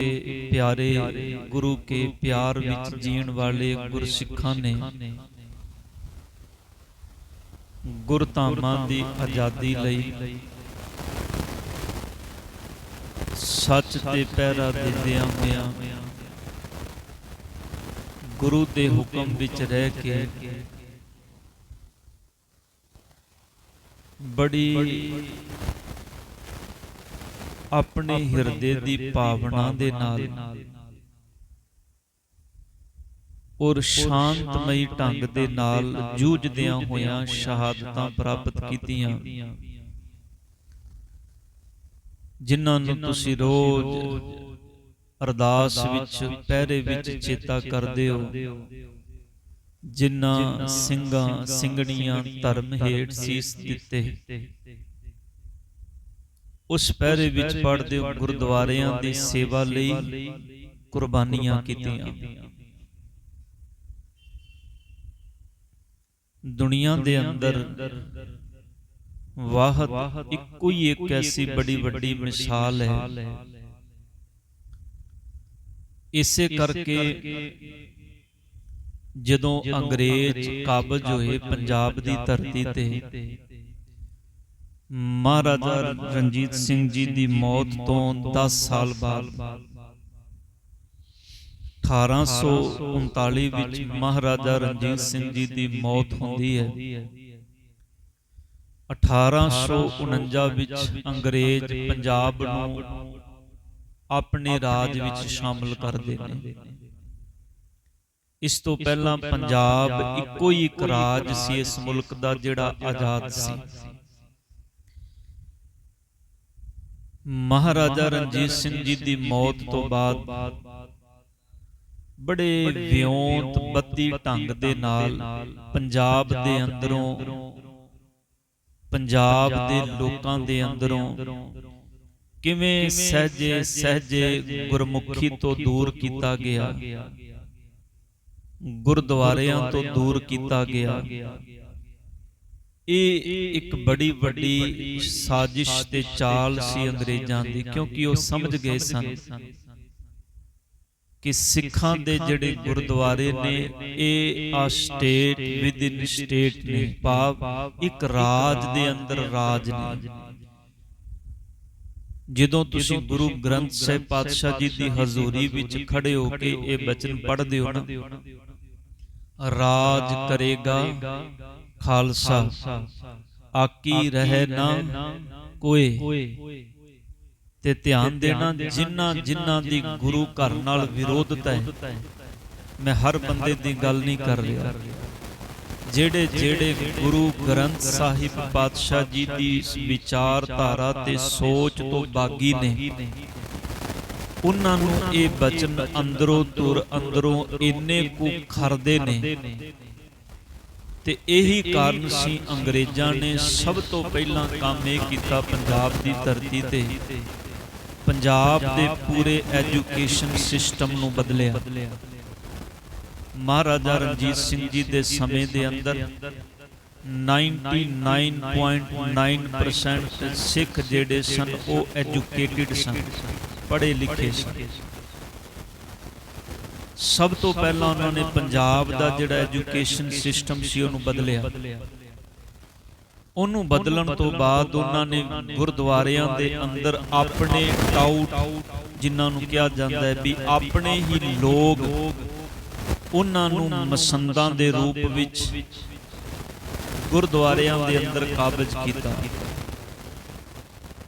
ਕੇ ਪਿਆਰੇ ਗੁਰੂ ਕੇ ਪਿਆਰ ਵਿੱਚ ਜੀਣ ਵਾਲੇ ਗੁਰਸਿੱਖਾਂ ਨੇ ਗੁਰਧਾਮਾਂ ਦੀ ਆਜ਼ਾਦੀ ਲਈ ਸੱਚ ਤੇ ਪਹਿਰਾ ਦਿੰਦਿਆਂ ਹੋਇਆਂ ਗੁਰੂ ਦੇ ਹੁਕਮ ਵਿੱਚ ਰਹਿ ਕੇ ਬੜੀ ਆਪਣੇ ਹਿਰਦੇ ਦੀ ਭਾਵਨਾ ਦੇ ਨਾਲ। ਔਰ ਸ਼ਾਂਤਮਈ ਢੰਗ ਦੇ ਨਾਲ ਜੂਝਦਿਆਂ ਹੋਇਆਂ ਸ਼ਹਾਦਤਾਂ ਪ੍ਰਾਪਤ ਕੀਤੀਆਂ। ਜਿਨ੍ਹਾਂ ਨੂੰ ਤੁਸੀਂ ਰੋਜ਼ ਅਰਦਾਸ ਵਿੱਚ ਪਹਿਰੇ ਵਿੱਚ ਚੇਤਾ ਕਰਦੇ ਹੋ। ਜਿਨ੍ਹਾਂ ਸਿੰਘਾਂ ਸਿੰਘਣੀਆਂ ਧਰਮ ਹੇਠ ਸੀਸ ਦਿੱਤੇ। ਉਸ ਪਹਿਰੇ ਵਿੱਚ ਪੜਦੇ ਗੁਰਦੁਆਰਿਆਂ ਦੀ ਸੇਵਾ ਲਈ ਕੁਰਬਾਨੀਆਂ ਕੀਤੀਆਂ। ਦੁਨੀਆ ਦੇ ਅੰਦਰ ਵਾਹਦ ਇੱਕੋ ਹੀ ਇੱਕ ਐਸੀ ਬੜੀ ਵੱਡੀ ਮਿਸਾਲ ਹੈ। ਇਸੇ ਕਰਕੇ ਜਦੋਂ ਅੰਗਰੇਜ਼ ਕਾਬਜ ਹੋਏ ਪੰਜਾਬ ਦੀ ਧਰਤੀ ਤੇ ਮਹਾਰਾਜਾ ਰਣਜੀਤ ਸਿੰਘ ਜੀ ਦੀ ਮੌਤ ਤੋਂ 10 ਸਾਲ ਬਾਅਦ 1839 ਵਿੱਚ ਮਹਾਰਾਜਾ ਰਣਜੀਤ ਸਿੰਘ ਜੀ ਦੀ ਮੌਤ ਹੁੰਦੀ ਹੈ। 1849 ਵਿੱਚ ਅੰਗਰੇਜ਼ ਪੰਜਾਬ ਨੂੰ ਆਪਣੇ ਰਾਜ ਵਿੱਚ ਸ਼ਾਮਲ ਕਰਦੇ ਨੇ। ਇਸ ਤੋਂ ਪਹਿਲਾਂ ਪੰਜਾਬ ਇੱਕੋ ਹੀ ਇੱਕ ਰਾਜ ਸੀ ਇਸ ਮੁਲਕ ਦਾ ਜਿਹੜਾ ਆਜ਼ਾਦ ਸੀ। ਮਹਾਰਾਜਾ ਰਣਜੀਤ ਸਿੰਘ ਜੀ ਦੀ ਮੌਤ ਤੋਂ ਬਾਅਦ ਬੜੇ ਵਿਉਂਤ ਬੱਤੀ ਢੰਗ ਦੇ ਨਾਲ ਪੰਜਾਬ ਦੇ ਅੰਦਰੋਂ ਪੰਜਾਬ ਦੇ ਲੋਕਾਂ ਦੇ ਅੰਦਰੋਂ ਕਿਵੇਂ ਸਹਜੇ ਸਹਜੇ ਗੁਰਮੁਖੀ ਤੋਂ ਦੂਰ ਕੀਤਾ ਗਿਆ। ਗੁਰਦੁਆਰਿਆਂ ਤੋਂ ਦੂਰ ਕੀਤਾ ਗਿਆ। ਇਹ ਇੱਕ ਬੜੀ ਵੱਡੀ ਸਾਜ਼ਿਸ਼ ਤੇ ਚਾਲ ਸੀ ਅੰਗਰੇਜ਼ਾਂ ਦੀ, ਕਿਉਂਕਿ ਉਹ ਸਮਝ ਗਏ ਸਨ ਕਿ ਸਿੱਖਾਂ ਦੇ ਜਿਹੜੇ ਗੁਰਦੁਆਰੇ ਨੇ, ਇਹ ਆ ਸਟੇਟ ਵਿਦ ਸਟੇਟ ਨੇ, ਭਾਵ ਇੱਕ ਰਾਜ ਦੇ ਅੰਦਰ ਰਾਜ ਨੇ। ਜਦੋਂ ਤੁਸੀਂ ਗੁਰੂ ਗ੍ਰੰਥ ਸਾਹਿਬ ਪਾਤਸ਼ਾਹ ਜੀ ਦੀ ਹਜ਼ੂਰੀ ਵਿੱਚ ਖੜੇ ਹੋ ਕੇ ਇਹ ਬਚਨ ਪੜ੍ਹਦੇ ਹੋ ਨਾ, ਰਾਜ ਕਰੇਗਾ ਖਾਲਸਾ। ਆਕੀ ਰਹਿ ਨਾ ਕੋਏ। ਤੇ ਧਿਆਨ ਦੇਣਾ ਜਿਨ੍ਹਾਂ ਜਿਨ੍ਹਾਂ ਦੀ ਗੁਰੂ ਘਰ ਨਾਲ ਵਿਰੋਧਤਾ ਹੈ। ਮੈਂ ਹਰ ਬੰਦੇ ਦੀ ਗੱਲ ਨਹੀਂ ਕਰ ਰਿਹਾ। ਜਿਹੜੇ ਜਿਹੜੇ ਗੁਰੂ ਗ੍ਰੰਥ ਸਾਹਿਬ ਪਾਤਸ਼ਾਹ ਜੀ ਦੀ ਵਿਚਾਰਧਾਰਾ ਤੇ ਸੋਚ ਤੋਂ ਬਾਗੀ ਨੇ। ਉਹਨਾਂ ਨੂੰ ਇਹ ਬਚਨ ਅੰਦਰੋਂ ਤੁਰ ਅੰਦਰੋਂ ਇੰਨੇ ਕੁ ਖਰਦੇ ਨੇ। ਤੇ ਇਹੀ ਕਾਰਨ ਸੀ ਅੰਗਰੇਜ਼ਾਂ ਨੇ ਸਭ ਤੋਂ ਪਹਿਲਾਂ ਕੰਮ ਇਹ ਕੀਤਾ ਪੰਜਾਬ ਦੀ ਧਰਤੀ ਤੇ। ਪੰਜਾਬ ਦੇ ਪੂਰੇ ਐਜੂਕੇਸ਼ਨ ਸਿਸਟਮ ਨੂੰ ਬਦਲਿਆ। ਮਹਾਰਾਜਾ ਰਣਜੀਤ ਸਿੰਘ ਜੀ ਦੇ ਸਮੇਂ ਦੇ ਅੰਦਰ 99.9% ਸਿੱਖ ਜਿਹੜੇ ਸਨ ਉਹ ਐਜੂਕੇਟਿਡ ਸਨ ਪੜ੍ਹੇ ਲਿਖੇ ਸਨ। ਸਭ ਤੋਂ ਪਹਿਲਾਂ ਉਹਨਾਂ ਨੇ ਪੰਜਾਬ ਦਾ ਜਿਹੜਾ ਐਜੂਕੇਸ਼ਨ ਸਿਸਟਮ ਸੀ ਉਹਨੂੰ ਬਦਲਿਆ। ਉਹਨੂੰ ਬਦਲਣ ਤੋਂ ਬਾਅਦ ਉਹਨਾਂ ਨੇ ਗੁਰਦੁਆਰਿਆਂ ਦੇ ਅੰਦਰ ਆਪਣੇ ਟਾਊਟ ਜਿਨ੍ਹਾਂ ਨੂੰ ਕਿਹਾ ਜਾਂਦਾ ਹੈ ਵੀ ਆਪਣੇ ਹੀ ਲੋਕ ਉਹਨਾਂ ਨੂੰ ਮਸੰਦਾਂ ਦੇ ਰੂਪ ਵਿੱਚ ਗੁਰਦੁਆਰਿਆਂ ਦੇ ਅੰਦਰ ਕਾਬਜ ਕੀਤਾ।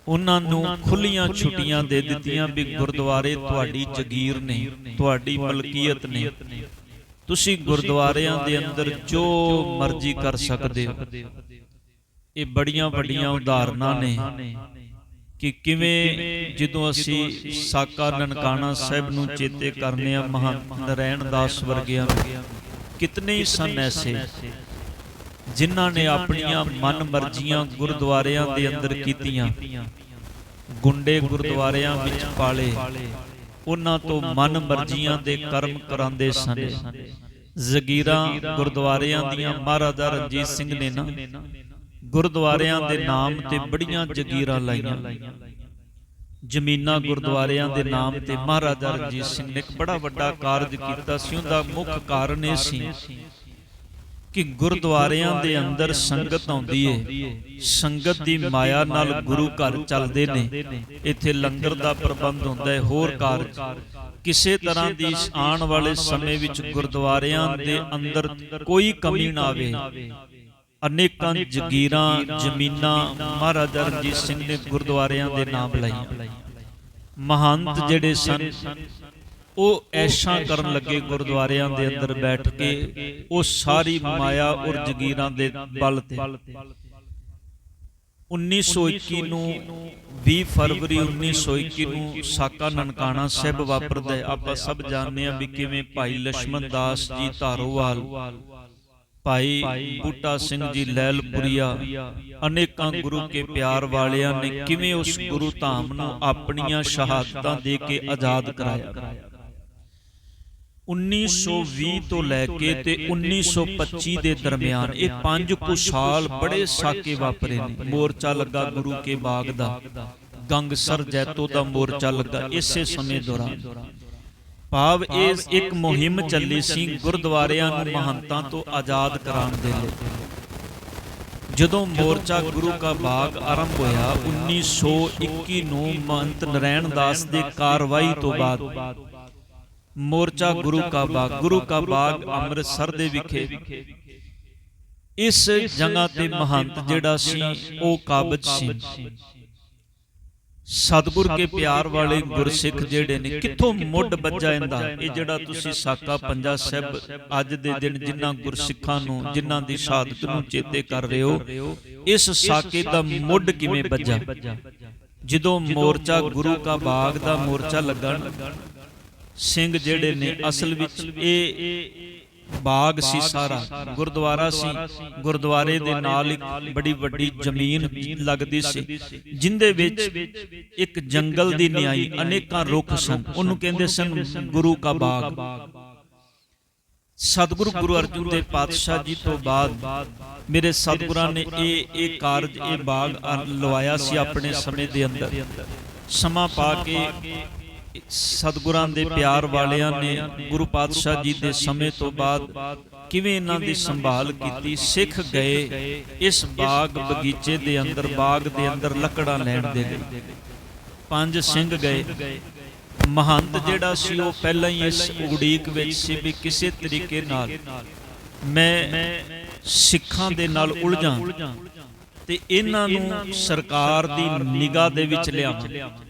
ਉਹਨਾਂ ਨੂੰ ਖੁੱਲੀਆਂ ਛੁੱਟੀਆਂ ਦੇ ਦਿੱਤੀਆਂ ਵੀ ਗੁਰਦੁਆਰੇ ਤੁਹਾਡੀ ਜਗੀਰ ਨੇ ਤੁਹਾਡੀ ਮਲਕੀਅਤ ਨੇ। ਤੁਸੀਂ ਗੁਰਦੁਆਰਿਆਂ ਦੇ ਅੰਦਰ ਜੋ ਮਰਜ਼ੀ ਕਰ ਸਕਦੇ ਹੋ। ਇਹ ਬੜੀਆਂ ਵੱਡੀਆਂ ਉਦਾਹਰਨਾਂ ਨੇ ਕਿ ਕਿਵੇਂ ਜਦੋਂ ਅਸੀਂ ਸਾਕਾ ਨਨਕਾਣਾ ਸਾਹਿਬ ਨੂੰ ਚੇਤੇ ਕਰਨੇ ਆ ਮਹਾਂ ਨਰੈਣ ਦਾਸ ਵਰਗਿਆਂ ਕਿਤਨੇ ਹੀ ਸਨ ਐਸੇ ਜਿਨ੍ਹਾਂ ਨੇ ਆਪਣੀਆਂ ਮਨ ਮਰਜ਼ੀਆਂ ਗੁਰਦੁਆਰਿਆਂ ਦੇ ਅੰਦਰ ਕੀਤੀਆਂ, ਗੁੰਡੇ ਗੁਰਦੁਆਰਿਆਂ ਵਿੱਚ ਪਾਲੇ, ਉਹਨਾਂ ਤੋਂ ਮਨ ਦੇ ਕਰਮ ਕਰਾਉਂਦੇ ਸਨ। ਜ਼ਗੀਰਾਂ ਗੁਰਦੁਆਰਿਆਂ ਦੀਆਂ ਮਹਾਰਾਜਾ ਰਣਜੀਤ ਸਿੰਘ ਨੇ ਨਾ, ਗੁਰਦੁਆਰਿਆਂ ਦੇ ਨਾਮ ਤੇ ਬੜੀਆਂ ਜਗੀਰਾਂ ਲਾਈਆਂ। ਜ਼ਮੀਨਾਂ ਗੁਰਦੁਆਰਿਆਂ ਦੇ ਨਾਮ ਤੇ ਮਹਾਰਾਜਾ ਰਣਜੀਤ ਸਿੰਘ ਨੇ ਇੱਕ ਬੜਾ ਵੱਡਾ ਕਾਰਜ ਕੀਤਾ, ਸੀ ਉਹਦਾ ਮੁੱਖ ਕਾਰਨ ਇਹ ਸੀ ਕਿ ਗੁਰਦੁਆਰਿਆਂ ਦੇ ਅੰਦਰ ਸੰਗਤ ਆਉਂਦੀ ਏ। ਸੰਗਤ ਦੀ ਮਾਇਆ ਨਾਲ ਗੁਰੂ ਘਰ ਚੱਲਦੇ ਨੇ। ਇੱਥੇ ਲੰਗਰ ਦਾ ਪ੍ਰਬੰਧ ਹੁੰਦਾ ਹੈ ਹੋਰ ਕਾਰਜ। ਕਿਸੇ ਤਰ੍ਹਾਂ ਦੀ ਆਉਣ ਵਾਲੇ ਸਮੇਂ ਵਿੱਚ ਗੁਰਦੁਆਰਿਆਂ ਦੇ ਅੰਦਰ ਕੋਈ ਕਮੀ ਨਾ ਆਵੇ। ਅਨੇਕਾਂ ਜਗੀਰਾਂ, ਜ਼ਮੀਨਾਂ, ਮਹਾਰਾਜਾ ਰਣਜੀਤ ਸਿੰਘ ਨੇ ਗੁਰਦੁਆਰਿਆਂ ਦੇ ਨਾਮ ਲਾਈਆਂ। ਮਹੰਤ ਜਿਹੜੇ ਸਨ ਉਹ ਐਸ਼ਾਂ ਕਰਨ ਲੱਗੇ ਗੁਰਦੁਆਰਿਆਂ ਦੇ ਅੰਦਰ ਬੈਠ ਕੇ ਉਹ ਸਾਰੀ ਮਾਇਆ ਔਰ ਜਗੀਰਾਂ ਦੇ ਬਲ ਤੇ। 1921 ਨੂੰ 20 ਫਰਵਰੀ 1921 ਨੂੰ ਸਾਕਾ ਨਨਕਾਣਾ ਸਾਹਿਬ ਵਾਪਰਦਾ ਹੈ। ਆਪਾਂ ਸਭ ਜਾਣਦੇ ਆ ਵੀ ਕਿਵੇਂ ਭਾਈ ਲక్ష్ਮਣ ਦਾਸ ਜੀ ਧਾਰੋਵਾਲ, ਭਾਈ ਬੂਟਾ ਸਿੰਘ ਜੀ ਲੈਲਪੁਰੀਆ, ਅਨੇਕਾਂ ਗੁਰੂ ਕੇ ਪਿਆਰ ਵਾਲਿਆਂ ਨੇ ਕਿਵੇਂ ਉਸ ਗੁਰੂ ਧਾਮ ਨੂੰ ਆਪਣੀਆਂ ਸ਼ਹਾਦਤਾਂ ਦੇ ਕੇ ਆਜ਼ਾਦ ਕਰਾਇਆ। 1920 ਤੋਂ ਲੈ ਕੇ ਤੇ 1925 ਦੇ ਦਰਮਿਆਨ ਇਹ ਪੰਜ ਕੁ ਸਾਲ ਬੜੇ ਸਾਕੇ ਵਾਪਰੇ ਨੇ। ਮੋਰਚਾ ਲੱਗਾ ਗੁਰੂ ਕੇ ਬਾਗ ਦਾ ਗੰਗਸਰ ਜੈਤੋ ਦਾ ਮੋਰਚਾ ਲੱਗਾ ਇਸੇ ਸਮੇਂ ਦੌਰਾਨ। ਭਾਵ ਇਹ ਇੱਕ ਮੁਹਿੰਮ ਚੱਲੀ ਸੀ ਗੁਰਦੁਆਰਿਆਂ ਨੂੰ ਮਹੰਤਾਂ ਤੋਂ ਆਜ਼ਾਦ ਕਰਾਉਣ ਦੇ ਲਈ। ਜਦੋਂ ਮੋਰਚਾ ਗੁਰੂ ਕਾ ਬਾਗ ਆਰੰਭ ਹੋਇਆ 1921 ਨੂੰ ਮਹੰਤ ਨਰੈਣ ਦਾਸ ਦੇ ਕਾਰਵਾਈ ਤੋਂ ਬਾਅਦ ਮੋਰਚਾ ਗੁਰੂ ਕਾ ਬਾਗ ਗੁਰੂ ਕਾ ਬਾਗ ਅੰਮ੍ਰਿਤਸਰ ਦੇ ਵਿਖੇ। ਇਸ ਜਗ੍ਹਾ ਤੇ ਮਹੰਤ ਜਿਹੜਾ ਸੀ ਉਹ ਕਾਬਜ ਸੀ। ਸਤਿਗੁਰ ਕੇ ਪਿਆਰ ਵਾਲੇ ਗੁਰਸਿੱਖ ਜਿਹੜੇ ਨੇ ਕਿੱਥੋਂ ਮੁੱਢ ਵੱਜਾ ਇਹਦਾ? ਇਹ ਜਿਹੜਾ ਤੁਸੀਂ ਸਾਕਾ ਪੰਜਾ ਸਾਹਿਬ ਅੱਜ ਦੇ ਦਿਨ ਜਿਨ੍ਹਾਂ ਗੁਰਸਿੱਖਾਂ ਨੂੰ ਜਿਨ੍ਹਾਂ ਦੀ ਸ਼ਹਾਦਤ ਨੂੰ ਚੇਤੇ ਕਰ ਰਹੇ ਹੋ ਇਸ ਸਾਕੇ ਦਾ ਮੁੱਢ ਕਿਵੇਂ ਵੱਜਾ? ਜਦੋਂ ਮੋਰਚਾ ਗੁਰੂ ਕਾ ਬਾਗ ਦਾ ਮੋਰਚਾ ਲੱਗਣ ਸਿੰਘ ਜਿਹੜੇ ਨੇ ਅਸਲ ਵਿੱਚ ਇਹ ਬਾਗ ਸੀ ਸਾਰਾ। ਗੁਰਦੁਆਰਾ ਸੀ। ਗੁਰਦੁਆਰੇ ਦੇ ਨਾਲ ਇੱਕ ਬੜੀ ਵੱਡੀ ਜ਼ਮੀਨ ਲੱਗਦੀ ਸੀ। ਜਿੰਦੇ ਵਿੱਚ ਇੱਕ ਜੰਗਲ ਦੀ ਨਿਆਈ ਅਨੇਕਾਂ ਰੁੱਖ ਸਨ। ਉਹਨੂੰ ਕਹਿੰਦੇ ਸਨ ਗੁਰੂ ਕਾ ਬਾਗ। ਸਤਿਗੁਰੂ ਗੁਰੂ ਅਰਜਨ ਦੇਵ ਪਾਤਸ਼ਾਹ ਜੀ ਤੋਂ ਬਾਅਦ ਮੇਰੇ ਸਤਿਗੁਰਾਂ ਨੇ ਇਹ ਇਹ ਕਾਰਜ ਇਹ ਬਾਗ ਲਵਾਇਆ ਸੀ ਆਪਣੇ ਸਮੇਂ ਦੇ ਅੰਦਰ। ਸਮਾਂ ਪਾ ਕੇ ਸਤਿਗੁਰਾਂ ਦੇ ਪਿਆਰ ਵਾਲਿਆਂ ਨੇ ਗੁਰੂ ਪਾਤਸ਼ਾਹ ਜੀ ਦੇ ਸਮੇਂ ਤੋਂ ਬਾਅਦ ਕਿਵੇਂ ਇਹਨਾਂ ਦੀ ਸੰਭਾਲ ਕੀਤੀ ਸਿੱਖ ਗਏ ਇਸ ਬਾਗ ਬਗੀਚੇ ਦੇ ਅੰਦਰ ਬਾਗ ਦੇ ਅੰਦਰ ਲੱਕੜਾਂ ਲੈਣ ਦੇ ਗਏ। ਪੰਜ ਸਿੰਘ ਗਏ। ਮਹੰਤ ਜਿਹੜਾ ਸੀ ਉਹ ਪਹਿਲਾਂ ਹੀ ਇਸ ਉਡੀਕ ਵਿੱਚ ਸੀ ਵੀ ਕਿਸੇ ਤਰੀਕੇ ਨਾਲ ਮੈਂ ਸਿੱਖਾਂ ਦੇ ਨਾਲ ਉਲਝਾਂ ਤੇ ਇਹਨਾਂ ਨੂੰ ਸਰਕਾਰ ਦੀ ਨਿਗਾਹ ਦੇ ਵਿੱਚ ਲਿਆਵਾਂ।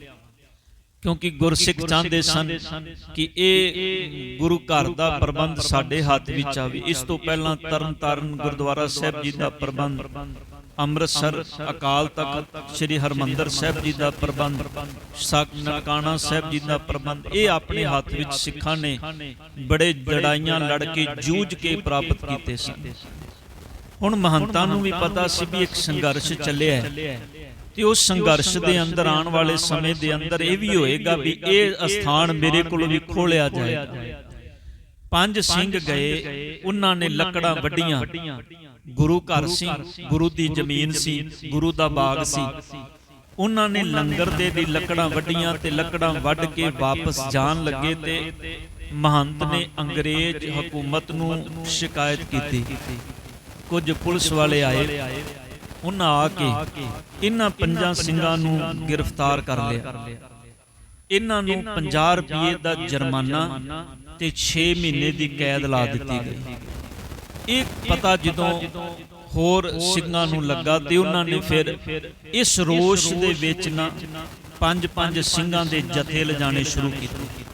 ਕਿਉਂਕਿ ਗੁਰਸਿੱਖ ਚਾਹੁੰਦੇ ਸਨ ਕਿ ਇਹ ਗੁਰੂ ਘਰ ਦਾ ਪ੍ਰਬੰਧ ਸਾਡੇ ਹੱਥ ਵਿੱਚ ਆਵੇ। ਇਸ ਤੋਂ ਪਹਿਲਾਂ ਤਰਨਤਾਰਨ ਗੁਰਦੁਆਰਾ ਸਾਹਿਬ ਜੀ ਦਾ ਪ੍ਰਬੰਧ। ਅੰਮ੍ਰਿਤਸਰ ਅਕਾਲ ਤਖਤ ਸ੍ਰੀ ਹਰਮੰਦਰ ਸਾਹਿਬ ਜੀ ਦਾ ਪ੍ਰਬੰਧ। ਸਕ ਨਨਕਾਣਾ ਸਾਹਿਬ ਜੀ ਦਾ ਪ੍ਰਬੰਧ। ਇਹ ਆਪਣੇ ਹੱਥ ਵਿੱਚ ਸਿੱਖਾਂ ਨੇ ਬੜੇ ਲੜਾਈਆਂ ਲੜ ਕੇ ਜੂਝ ਕੇ ਪ੍ਰਾਪਤ ਕੀਤੇ ਸਨ। ਹੁਣ ਮਹੰਤਾਂ ਨੂੰ ਵੀ ਪਤਾ ਸੀ ਵੀ ਇੱਕ ਸੰਘਰਸ਼ ਚੱਲਿਆ ਹੈ। ਤੇ ਉਸ ਸੰਘਰਸ਼ ਦੇ ਅੰਦਰ ਆਉਣ ਵਾਲੇ ਸਮੇਂ ਦੇ ਅੰਦਰ ਇਹ ਵੀ ਹੋਏਗਾ ਵੀ ਇਹ ਅਸਥਾਨ ਮੇਰੇ ਕੋਲ ਵੀ ਖੋਲਿਆ ਜਾਏਗਾ। ਪੰਜ ਸਿੰਘ ਗਏ, ਉਹਨਾਂ ਨੇ ਲੱਕੜਾਂ ਵੱਡੀਆਂ ਗੁਰੂ ਘਰ ਸੀ, ਗੁਰੂ ਦੀ ਜ਼ਮੀਨ ਸੀ, ਗੁਰੂ ਦਾ ਬਾਗ ਸੀ। ਉਹਨਾਂ ਨੇ ਲੰਗਰ ਦੇ ਦੀ ਲੱਕੜਾਂ ਵੱਡੀਆਂ ਤੇ ਲੱਕੜਾਂ ਵੱਢ ਕੇ ਵਾਪਸ ਜਾਣ ਲੱਗੇ ਤੇ ਮਹੰਤ ਨੇ ਅੰਗਰੇਜ਼ ਹਕੂਮਤ ਨੂੰ ਸ਼ਿਕਾਇਤ ਕੀਤੀ। ਕੁਝ ਪੁਲਿਸ ਵਾਲੇ ਆਏ। ਉਹਨਾਂ ਆ ਕੇ ਇਹਨਾਂ ਪੰਜਾਂ ਸਿੰਘਾਂ ਨੂੰ ਗ੍ਰਿਫਤਾਰ ਕਰ ਲਿਆ। ਇਹਨਾਂ ਨੂੰ 50 ਰੁਪਏ ਦਾ ਜੁਰਮਾਨਾ ਤੇ 6 ਮਹੀਨੇ ਦੀ ਕੈਦ ਲਾ ਦਿੱਤੀ ਗਈ। ਇਹ ਪਤਾ ਜਦੋਂ ਹੋਰ ਸਿੰਘਾਂ ਨੂੰ ਲੱਗਾ ਤੇ ਉਹਨਾਂ ਨੇ ਫਿਰ ਇਸ ਰੋਸ਼ ਦੇ ਵਿੱਚ ਨਾ ਪੰਜ ਪੰਜ ਸਿੰਘਾਂ ਦੇ ਜਥੇ ਲਿਜਾਣੇ ਸ਼ੁਰੂ ਕੀਤੇ।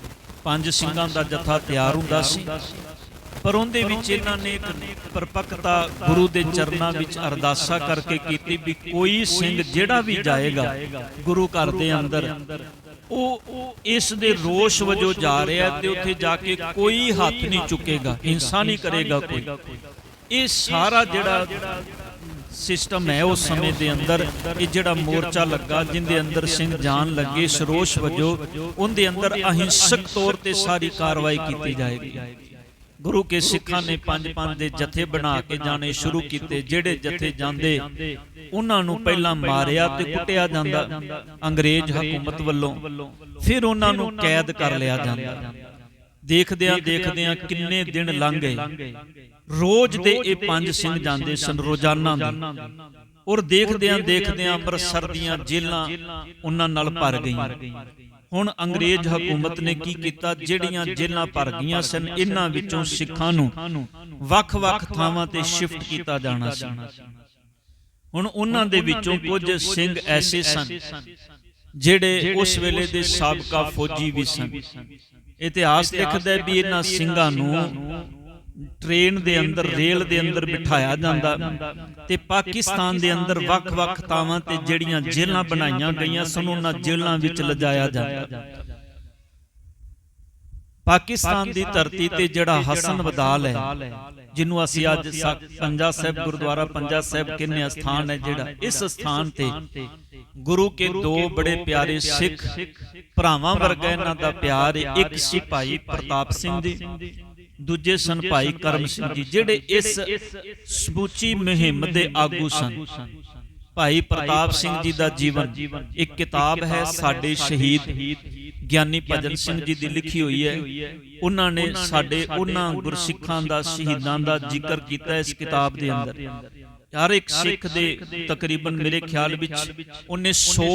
ਪੰਜ ਸਿੰਘਾਂ ਦਾ ਜਥਾ ਤਿਆਰ ਹੁੰਦਾ ਸੀ। ਪਰ ਉਹਦੇ ਵਿੱਚ ਇਹਨਾਂ ਨੇ ਇੱਕ ਪਰਪੱਕਤਾ ਗੁਰੂ ਦੇ ਚਰਨਾਂ ਵਿੱਚ ਅਰਦਾਸਾ ਕਰਕੇ ਕੀਤੀ ਵੀ ਕੋਈ ਸਿੰਘ ਜਿਹੜਾ ਵੀ ਜਾਏਗਾ ਗੁਰੂ ਘਰ ਦੇ ਅੰਦਰ, ਉਹ ਇਸ ਦੇ ਰੋਸ਼ ਵਜੋਂ ਜਾ ਰਿਹਾ ਤੇ ਉੱਥੇ ਜਾ ਕੇ ਕੋਈ ਹੱਥ ਨਹੀਂ ਚੁੱਕੇਗਾ ਹਿੰਸਾ ਨਹੀਂ ਕਰੇਗਾ ਕੋਈ। ਇਹ ਸਾਰਾ ਜਿਹੜਾ ਸਿਸਟਮ ਹੈ ਉਸ ਸਮੇਂ ਦੇ ਅੰਦਰ, ਇਹ ਜਿਹੜਾ ਮੋਰਚਾ ਲੱਗਾ ਜਿੰਦੇ ਅੰਦਰ ਸਿੰਘ ਜਾਨ ਲੱਗੇ ਸਰੋਸ਼ ਵਜੋਂ, ਉਹਦੇ ਅੰਦਰ ਅਹਿੰਸਕ ਤੌਰ ਤੇ ਸਾਰੀ ਕਾਰਵਾਈ ਕੀਤੀ ਜਾਏਗੀ। ਗੁਰੂ ਕੇ ਸਿੱਖਾਂ ਨੇ ਪੰਜ ਪੰਜ ਦੇ ਜਥੇ ਬਣਾ ਕੇ ਜਾਣੇ ਸ਼ੁਰੂ ਕੀਤੇ, ਜਿਹੜੇ ਜਥੇ ਜਾਂਦੇ, ਉਹਨਾਂ ਨੂੰ ਪਹਿਲਾਂ ਮਾਰਿਆ ਤੇ ਕੁੱਟਿਆ ਜਾਂਦਾ। ਅੰਗਰੇਜ਼ ਹਕੂਮਤ ਵੱਲੋਂ। ਫਿਰ ਉਹਨਾਂ ਨੂੰ ਕੈਦ ਕਰ ਲਿਆ ਜਾਂਦਾ। ਦੇਖਦਿਆਂ ਦੇਖਦਿਆਂ ਕਿੰਨੇ ਦਿਨ ਲੰਘ ਗਏ। ਰੋਜ਼ ਦੇ ਇਹ ਪੰਜ ਸਿੰਘ ਜਾਂਦੇ ਸਨ ਰੋਜ਼ਾਨਾ ਦੇ। ਔਰ ਦੇਖਦਿਆਂ ਦੇਖਦਿਆਂ ਅੰਮ੍ਰਿਤਸਰ ਦੀਆਂ ਜੇਲ੍ਹਾਂ ਉਹਨਾਂ ਨਾਲ ਭਰ ਗਈਆਂ। ਹੁਣ ਅੰਗਰੇਜ਼ ਹਕੂਮਤ ਨੇ ਕੀ ਕੀਤਾ? ਜਿਹੜੀਆਂ ਜੇਲ੍ਹਾਂ ਭਰ ਗਈਆਂ ਸਨ ਇਹਨਾਂ ਵਿੱਚੋਂ ਸਿੱਖਾਂ ਨੂੰ ਵੱਖ-ਵੱਖ ਥਾਵਾਂ ਤੇ ਸ਼ਿਫਟ ਕੀਤਾ ਜਾਣਾ ਸੀ। ਹੁਣ ਉਹਨਾਂ ਦੇ ਵਿੱਚੋਂ ਕੁਝ ਸਿੰਘ ਐਸੇ ਸਨ ਜਿਹੜੇ ਉਸ ਵੇਲੇ ਦੇ ਸਾਬਕਾ ਫੌਜੀ ਵੀ ਸਨ। ਇਤਿਹਾਸ ਲਿਖਦਾ ਹੈ ਵੀ ਇਹਨਾਂ ਸਿੰਘਾਂ ਨੂੰ ਟ੍ਰੇਨ ਦੇ ਅੰਦਰ ਰੇਲ ਦੇ ਅੰਦਰ ਬਿਠਾਇਆ ਜਾਂਦਾ। ਤੇ ਪਾਕਿਸਤਾਨ ਦੇ ਅੰਦਰ ਵੱਖ-ਵੱਖ ਥਾਵਾਂ ਤੇ ਜਿਹੜੀਆਂ ਜੇਲ੍ਹਾਂ ਬਣਾਈਆਂ ਗਈਆਂ ਸਨ ਉਹਨਾਂ ਜੇਲ੍ਹਾਂ ਵਿੱਚ ਲਿਜਾਇਆ ਜਾਂਦਾ। ਪਾਕਿਸਤਾਨ ਦੀ ਧਰਤੀ ਤੇ ਜਿਹੜਾ ਹਸਨ ਵਦਾਲ ਹੈ ਜਿਹਨੂੰ ਅਸੀਂ ਅੱਜ ਪੰਜਾ ਸਾਹਿਬ ਗੁਰਦੁਆਰਾ ਪੰਜਾ ਸਾਹਿਬ ਕਿੰਨੇ ਸਥਾਨ ਹੈ ਜਿਹੜਾ ਇਸ ਸਥਾਨ ਤੇ ਗੁਰੂ ਕੇ ਦੋ ਬੜੇ ਪਿਆਰੇ ਸਿੱਖ ਭਰਾਵਾਂ ਵਰਗਾ ਇਹਨਾਂ ਦਾ ਪਿਆਰ ਇੱਕ ਸੀ ਭਾਈ ਪ੍ਰਤਾਪ ਸਿੰਘ ਜੀ ਦੂਜੇ ਸਨ ਭਾਈ ਕਰਮ ਸਿੰਘ ਜੀ ਜਿਹੜੇ ਇਸ ਸਮੁੱਚੀ ਮੁਹਿੰਮ ਦੇ ਆਗੂ ਸਨ। ਭਾਈ ਪ੍ਰਤਾਪ ਸਿੰਘ ਜੀ ਦਾ ਜੀਵਨ ਇੱਕ ਕਿਤਾਬ ਹੈ ਸਾਡੇ ਸ਼ਹੀਦ ਗਿਆਨੀ ਭਜਨ ਸਿੰਘ ਜੀ ਦੀ ਲਿਖੀ ਹੋਈ ਹੈ। ਉਹਨਾਂ ਨੇ ਸਾਡੇ ਉਹਨਾਂ ਗੁਰਸਿੱਖਾਂ ਦਾ ਸ਼ਹੀਦਾਂ ਦਾ ਜ਼ਿਕਰ ਕੀਤਾ ਇਸ ਕਿਤਾਬ ਦੇ ਅੰਦਰ। ਹਰ ਇੱਕ ਸਿੱਖ ਦੇ ਤਕਰੀਬਨ ਮੇਰੇ ਖਿਆਲ ਵਿੱਚ ਉਹਨੇ 100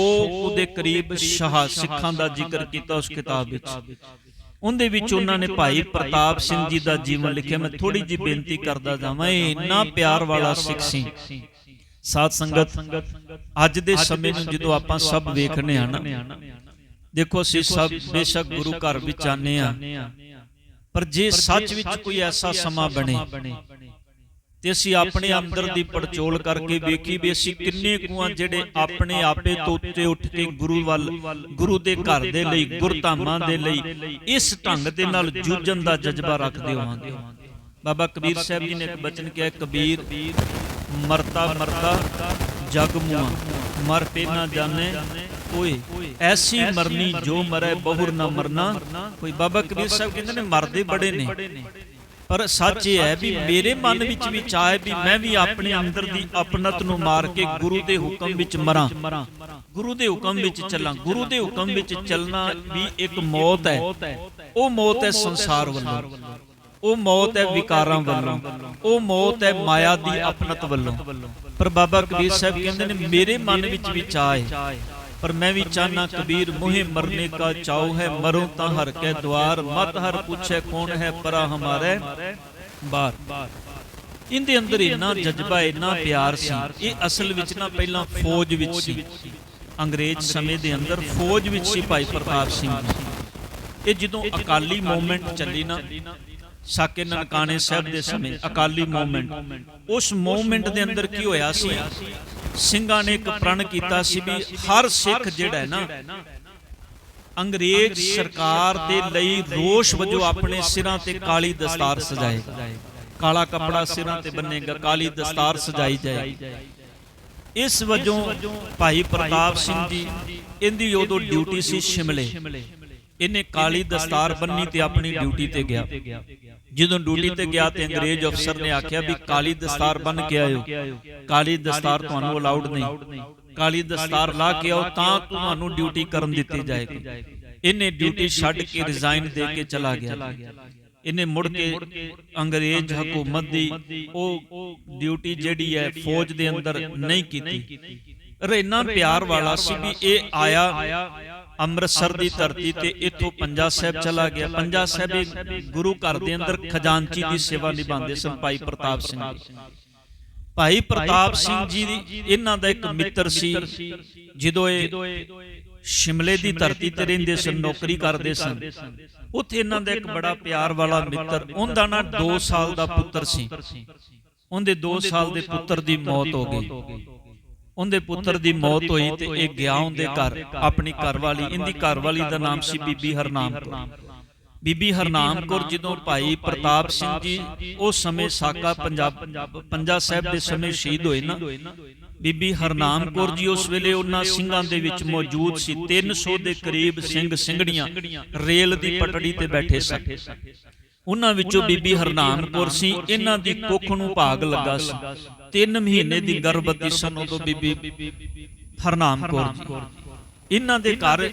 ਦੇ ਕਰੀਬ ਸ਼ਾਹ ਸਿੱਖਾਂ ਦਾ ਜ਼ਿਕਰ ਕੀਤਾ ਉਸ ਕਿਤਾਬ ਵਿੱਚ। ਉਹਦੇ ਵਿੱਚ ਉਹਨਾਂ ਨੇ ਭਾਈ ਪ੍ਰਤਾਪ ਸਿੰਘ ਜੀ ਦਾ ਜੀਵਨ ਲਿਖਿਆ। ਮੈਂ ਥੋੜੀ ਜੀ ਬੇਨਤੀ ਕਰਦਾ ਜਾਵਾਂ। ਇਹ ਇੰਨਾ ਪਿਆਰ ਵਾਲਾ ਸਿੱਖ ਸੀ। ਸਾਧ ਸੰਗਤ ਅੱਜ ਦੇ ਸਮੇਂ ਨੂੰ ਜਦੋਂ ਆਪਾਂ ਸਭ ਵੇਖਨੇ ਆ ਨਾ ਦੇਖੋ ਅਸੀਂ ਸਭ ਬੇਸ਼ੱਕ ਗੁਰੂ ਘਰ ਵਿੱਚ ਆਨੇ ਆ ਪਰ ਜੇ ਸੱਚ ਵਿੱਚ ਕੋਈ ਐਸਾ ਸਮਾਂ ਬਣੇ ਤੇ ਅਸੀਂ ਆਪਣੇ ਅੰਦਰ ਦੀ ਪੜਚੋਲ ਕਰਕੇ ਵੇਖੀ ਵੀ ਅਸੀਂ ਕਿੰਨੇ ਕੁਆਂ ਜਿਹੜੇ ਆਪਣੇ ਆਪੇ ਤੋਂ ਉੱਤੇ ਉੱਠ ਕੇ ਗੁਰੂ ਵੱਲ ਗੁਰੂ ਦੇ ਘਰ ਦੇ ਲਈ ਗੁਰਧਾਮਾਂ ਦੇ ਲਈ ਇਸ ਢੰਗ ਦੇ ਨਾਲ ਜੂਝਣ ਦਾ ਜਜ਼ਬਾ ਰੱਖਦੇ ਹੋਵਾਂਗੇ। ਬਾਬਾ ਕਬੀਰ ਸਾਹਿਬ ਜੀ ਨੇ ਇੱਕ ਬਚਨ ਕਿਹਾ ਕਬੀਰ ਮਰਤਾ ਮਰਤਾ ਜਗ ਮੁਆ ਮਰ ਪੇ ਨਾ ਜਾਣੇ ਕੋਈ ਐਸੀ ਮਰਨੀ ਜੋ ਮਰੇ ਬਹੁਰ ਨਾ ਮਰਨਾ। ਕੋਈ ਬਾਬਾ ਕਬੀਰ ਸਾਹਿਬ ਕਹਿੰਦੇ ਨੇ ਮਰਦੇ ਬੜੇ ਨੇ। ਪਰ ਸੱਚ ਇਹ ਹੈ ਵੀ ਮੇਰੇ ਮਨ ਵਿੱਚ ਵੀ ਚਾਹੇ ਵੀ ਮੈਂ ਵੀ ਆਪਣੇ ਅੰਦਰ ਦੀ ਆਪਣਤ ਨੂੰ ਮਾਰ ਕੇ ਗੁਰੂ ਦੇ ਹੁਕਮ ਵਿੱਚ ਮਰਾਂ। ਗੁਰੂ ਦੇ ਹੁਕਮ ਵਿੱਚ ਚੱਲਾਂ। ਗੁਰੂ ਦੇ ਹੁਕਮ ਵਿੱਚ ਚੱਲਣਾ ਵੀ ਇੱਕ ਮੌਤ ਹੈ। ਉਹ ਮੌਤ ਹੈ ਸੰਸਾਰ ਵੱਲੋਂ। ਉਹ ਮੌਤ ਹੈ ਵਿਕਾਰਾਂ ਵੱਲੋਂ। ਉਹ ਮੌਤ ਹੈ ਮਾਇਆ ਦੀ ਆਪਣਤ ਵੱਲੋਂ। ਪਰ ਬਾਬਾ ਕਬੀਰ ਸਾਹਿਬ ਕਹਿੰਦੇ ਨੇ ਮੇਰੇ ਮਨ ਵਿੱਚ ਵੀ ਚਾਹ ਹੈ। ਪਰ ਮੈਂ ਵੀ ਚਾਹਨਾ ਕਬੀਰ, ਮੁਹੇ ਮਰਨੇ ਕਾ ਚਾਉ ਹੈ, ਮਰੋ ਤਾਂ ਹਰ ਕੇ ਦਵਾਰ ਮਤ ਹਰ ਪੁੱਛੇ ਕੌਣ ਹੈ ਪਰਾ ਹਮਾਰੇ? ਬਾਰ। ਇਹਦੇ ਅੰਦਰ ਇੰਨਾ ਜਜ਼ਬਾ ਇੰਨਾ ਪਿਆਰ ਸੀ। ਇਹ ਅਸਲ ਵਿੱਚ ਨਾ ਪਹਿਲਾਂ ਫੌਜ ਵਿੱਚ ਸੀ। ਅੰਗਰੇਜ਼ ਸਮੇਂ ਦੇ ਅੰਦਰ ਫੌਜ ਵਿੱਚ ਸੀ ਭਾਈ ਪ੍ਰਤਾਪ ਸਿੰਘ ਇਹ ਜਦੋਂ ਅਕਾਲੀ ਮੂਵਮੈਂਟ ਚੱਲੀ ਨਾ, ਸਾਕੇ ਨਨਕਾਣੇ ਸਾਹਿਬ ਦੇ ਸਮੇਂ ਅਕਾਲੀ ਮੂਵਮੈਂਟ, ਉਸ ਮੂਵਮੈਂਟ ਦੇ ਅੰਦਰ ਕੀ ਹੋਇਆ ਸੀ? ਸਿੰਘਾਂ ਨੇ ਇੱਕ ਪ੍ਰਣ ਕੀਤਾ ਸੀ ਵੀ ਹਰ ਸਿੱਖ ਜਿਹੜਾ ਹੈ ਨਾ ਅੰਗਰੇਜ਼ ਸਰਕਾਰ ਦੇ ਲਈ ਰੋਸ਼ ਵਜੋਂ ਆਪਣੇ ਸਿਰਾਂ ਤੇ ਕਾਲੀ ਦਸਤਾਰ ਸਜਾਏਗਾ ਕਾਲਾ ਕਪੜਾ ਸਿਰਾਂ ਤੇ ਬੰਨੇਗਾ ਕਾਲੀ ਦਸਤਾਰ ਸਜਾਈ ਜਾਏਗੀ। ਇਸ ਵਜੋਂ ਭਾਈ ਪ੍ਰਤਾਪ ਸਿੰਘ ਜੀ ਇਹਦੀ ਉਦੋਂ ਡਿਊਟੀ ਸੀ ਸ਼ਿਮਲੇ। ਇਹਨੇ ਕਾਲੀ ਦਸਤਾਰ ਬੰਨੀ ਤੇ ਆਪਣੀ ਡਿਊਟੀ ਤੇ ਗਿਆ। ਜਦੋਂ ਡਿਊਟੀ ਤੇ ਗਿਆ ਤੇ ਅੰਗਰੇਜ਼ ਅਫਸਰ ਨੇ ਆਖਿਆ ਵੀ ਕਾਲੀ ਦਸਤਾਰ ਬੰਨ ਕੇ ਆਇਓ। ਕਾਲੀ ਦਸਤਾਰ ਤੁਹਾਨੂੰ ਅਲਾਉਡ ਨਹੀਂ। ਕਾਲੀ ਦਸਤਾਰ ਲਾ ਕੇ ਆਓ ਤਾਂ ਤੁਹਾਨੂੰ ਡਿਊਟੀ ਕਰਨ ਦਿੱਤੀ ਜਾਏਗੀ। ਇਹਨੇ ਡਿਊਟੀ ਛੱਡ ਕੇ ਰਿਜ਼ਾਈਨ ਦੇ ਕੇ ਚਲਾ ਗਿਆ। ਇਹਨੇ ਮੁੜ ਕੇ ਅੰਗਰੇਜ਼ ਹਕੂਮਤ ਦੀ ਉਹ ਡਿਊਟੀ ਜਿਹੜੀ ਹੈ ਫੌਜ ਦੇ ਅੰਦਰ ਨਹੀਂ ਕੀਤੀ। ਰੇਨਾ ਪਿਆਰ ਵਾਲਾ ਸੀ ਵੀ ਇਹ ਆਇਆ ਅੰਮ੍ਰਿਤਸਰ ਦੀ ਧਰਤੀ ਤੇ ਇੱਥੋਂ ਪੰਜਾ ਸਾਹਿਬ ਚਲਾ ਗਿਆ। ਪੰਜਾ ਸਾਹਿਬ ਗੁਰੂ ਘਰ ਦੇ ਅੰਦਰ ਖਜ਼ਾਨਚੀ ਦੀ ਸੇਵਾ ਨਿਭਾਉਂਦੇ ਸਨ ਭਾਈ ਪ੍ਰਤਾਪ ਸਿੰਘ ਜੀ। ਭਾਈ ਪ੍ਰਤਾਪ ਸਿੰਘ ਜੀ ਦੀ ਇਹਨਾਂ ਦਾ ਇੱਕ ਮਿੱਤਰ ਸੀ ਜਦੋਂ ਇਹ ਸ਼ਿਮਲੇ ਦੀ ਧਰਤੀ ਤੇ ਰਹਿੰਦੇ ਸਨ ਨੌਕਰੀ ਕਰਦੇ ਸਨ। ਉੱਥੇ ਇਹਨਾਂ ਦਾ ਇੱਕ ਬੜਾ ਪਿਆਰ ਵਾਲਾ ਮਿੱਤਰ ਉਹਦਾ ਨਾ 2 ਸਾਲ ਦਾ ਪੁੱਤਰ ਸੀ। ਉਹਦੇ 2 ਸਾਲ ਦੇ ਪੁੱਤਰ ਦੀ ਮੌਤ ਹੋ ਗਈ। ਉਹਦੇ ਪੁੱਤਰ ਦੀ ਮੌਤ ਹੋਈ ਤੇ ਇਹ ਗਿਆ ਉਹਦੇ ਘਰ ਆਪਣੀ ਘਰਵਾਲੀ। ਇਹਦੀ ਘਰਵਾਲੀ ਦਾ ਨਾਮ ਸੀ ਬੀਬੀ ਹਰਨਾਮ ਕੌਰ। ਬੀਬੀ ਹਰਨਾਮ ਕੌਰ ਜਦੋਂ ਭਾਈ ਪ੍ਰਤਾਪ ਸਿੰਘ ਜੀ ਉਸ ਸਮੇਂ ਸਾਕਾ ਪੰਜਾਬ ਪੰਜਾ ਸਾਹਿਬ ਦੇ ਸਮੇਂ ਸ਼ਹੀਦ ਹੋਏ ਨਾ। ਬੀਬੀ ਹਰਨਾਮ ਕੌਰ ਜੀ ਉਸ ਵੇਲੇ ਉਹਨਾਂ ਸਿੰਘਾਂ ਦੇ ਵਿੱਚ ਮੌਜੂਦ ਸੀ। 300 ਦੇ ਕਰੀਬ ਸਿੰਘ ਸਿੰਘੜੀਆਂ ਰੇਲ ਦੀ ਪਟੜੀ ਤੇ ਬੈਠੇ ਸਨ। ਉਹਨਾਂ ਵਿੱਚੋਂ ਬੀਬੀ ਹਰਨਾਮ ਕੌਰ ਸੀ। ਇਹਨਾਂ ਦੀ ਕੁੱਖ ਨੂੰ ਭਾਗ ਲੱਗਾ ਸੀ। 3 ਮਹੀਨੇ ਦੀ ਗਰਭਵਤੀ ਸਨ ਉਦੋਂ ਬੀਬੀ ਹਰਨਾਮ ਕੌਰ ਇਹਨਾਂ ਦੇ ਘਰ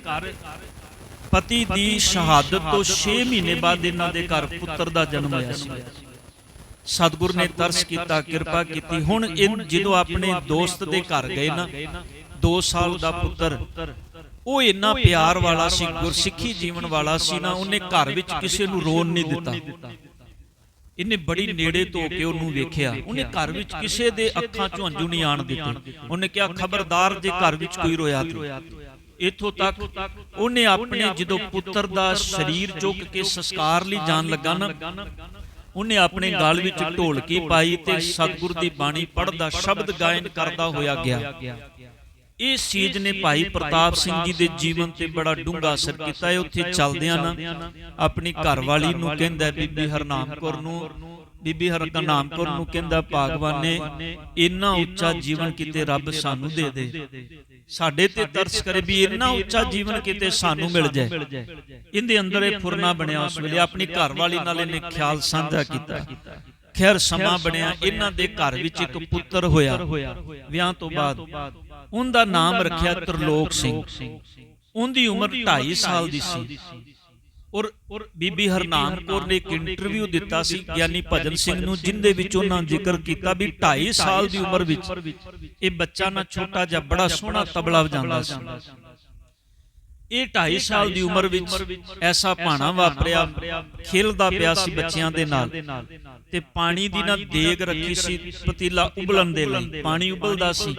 ਪਤੀ ਦੀ ਸ਼ਹਾਦਤ ਤੋਂ 6 ਮਹੀਨੇ ਬਾਅਦ ਇਹਨਾਂ ਦੇ ਘਰ ਪੁੱਤਰ ਦਾ ਜਨਮ ਹੋਇਆ ਸੀ ਸਤਿਗੁਰ ਨੇ ਤਰਸ ਕੀਤਾ ਕਿਰਪਾ ਕੀਤੀ। ਹੁਣ ਇਹ ਜਦੋਂ ਆਪਣੇ ਦੋਸਤ ਦੇ ਘਰ ਗਏ ਨਾ 2 ਸਾਲ ਦਾ ਪੁੱਤਰ। ਉਹ ਇੰਨਾ ਪਿਆਰ ਵਾਲਾ ਸੀ ਗੁਰਸਿੱਖੀ ਜੀਵਨ ਵਾਲਾ ਸੀ ਨਾ ਉਹਨੇ ਘਰ ਵਿੱਚ ਕਿਸੇ ਨੂੰ ਰੋਣ ਨਹੀਂ ਦਿੱਤਾ। ਇਹਨੇ ਬੜੀ ਨੇੜੇ ਤੋਂ ਕੇ ਉਹਨੂੰ ਵੇਖਿਆ। ਉਹਨੇ ਘਰ ਵਿੱਚ ਕਿਸੇ ਦੇ ਅੱਖਾਂ ਚੋਂ ਹੰਝੂ ਨਹੀਂ ਆਣ ਦਿੱਤੇ। ਉਹਨੇ ਕਿਹਾ ਖਬਰਦਾਰ ਜੇ ਘਰ ਵਿੱਚ ਕੋਈ ਰੋਇਆ ਤੇ। ਇਥੋਂ ਤੱਕ ਉਹਨੇ ਆਪਣੇ ਜਦੋਂ ਪੁੱਤਰ ਦਾ ਸਰੀਰ ਚੁੱਕ ਕੇ ਸੰਸਕਾਰ ਲਈ ਜਾਣ ਲੱਗਾ ਨਾ ਉਹਨੇ ਆਪਣੇ ਗਲ ਵਿੱਚ ਢੋਲਕੀ ਪਾਈ ਤੇ ਸਤਿਗੁਰ ਦੀ ਬਾਣੀ ਪੜ੍ਹਦਾ ਸ਼ਬਦ ਗਾਇਨ ਕਰਦਾ ਹੋਇਆ ਗਿਆ। ਇਹ ਚੀਜ਼ ਨੇ ਭਾਈ ਪ੍ਰਤਾਪ ਸਿੰਘ ਜੀ ਦੇ ਜੀਵਨ ਤੇ ਬੜਾ ਡੂੰਘਾ ਅਸਰ ਕੀਤਾ ਹੈ। ਉੱਥੇ ਚੱਲਦਿਆਂ ਨਾ ਆਪਣੀ ਘਰਵਾਲੀ ਨੂੰ ਕਹਿੰਦਾ ਬੀਬੀ ਹਰਨਾਮ ਕੌਰ ਨੂੰ ਬੀਬੀ ਹਰਨਾਮ ਕੌਰ ਨੂੰ ਕਹਿੰਦਾ ਭਾਗਵਾਨ ਨੇ ਇੰਨਾ ਉੱਚਾ ਜੀਵਨ ਕਿਤੇ ਰੱਬ ਸਾਨੂੰ ਦੇ ਦੇ ਸਾਡੇ ਤੇ ਤਰਸ ਕਰੇ ਵੀ ਇੰਨਾ ਉੱਚਾ ਜੀਵਨ ਕਿਤੇ ਸਾਨੂੰ ਮਿਲ ਜਾਏ। ਇਹਦੇ ਅੰਦਰ ਇਹ ਫੁਰਨਾ ਬਣਿਆ ਉਸ ਵੇਲੇ ਆਪਣੀ ਘਰਵਾਲੀ ਨਾਲ ਇਹਨੇ ਖਿਆਲ ਸਾਂਝਾ ਕੀਤਾ। ਖੈਰ ਸਮਾਂ ਬਣਿਆ ਇਹਨਾਂ ਦੇ ਘਰ ਵਿੱਚ ਇੱਕ ਪੁੱਤਰ ਹੋਇਆ ਵਿਆਹ ਤੋਂ ਬਾਅਦ ਉਹਦਾ ਨਾਮ ਰੱਖਿਆ ਤਰਲੋਕ ਸਿੰਘ। ਉਹਦੀ ਉਮਰ 2.5 ਸਾਲ ਦੀ ਸੀ। ਔਰ ਬੀਬੀ ਹਰਨਾਮ ਕੌਰ ਨੇ ਇੱਕ ਇੰਟਰਵਿਊ ਦਿੱਤਾ ਸੀ ਗਿਆਨੀ ਭਜਨ ਸਿੰਘ ਨੂੰ ਜਿੰਦੇ ਵਿੱਚ ਉਹਨਾਂ ਜ਼ਿਕਰ ਕੀਤਾ ਵੀ 2.5 ਸਾਲ ਦੀ ਉਮਰ ਵਿੱਚ। ਇਹ ਬੱਚਾ ਨਾ ਛੋਟਾ ਜਿਹਾ ਬੜਾ ਸੋਹਣਾ ਤਬਲਾ ਵਜਾਉਂਦਾ ਸੀ। ਇਹ 2.5 ਸਾਲ ਦੀ ਉਮਰ ਵਿੱਚ ਐਸਾ ਭਾਣਾ ਵਾਪਰਿਆ ਖੇਲਦਾ ਪਿਆ ਸੀ ਬੱਚਿਆਂ ਦੇ ਨਾਲ। ਤੇ ਪਾਣੀ ਦੀ ਨਾ ਦੇਗ ਰੱਖੀ ਸੀ ਪਤੀਲਾ ਉਬਲਣ ਦੇ ਲਈ ਪਾਣੀ ਉਬਲਦਾ ਸੀ।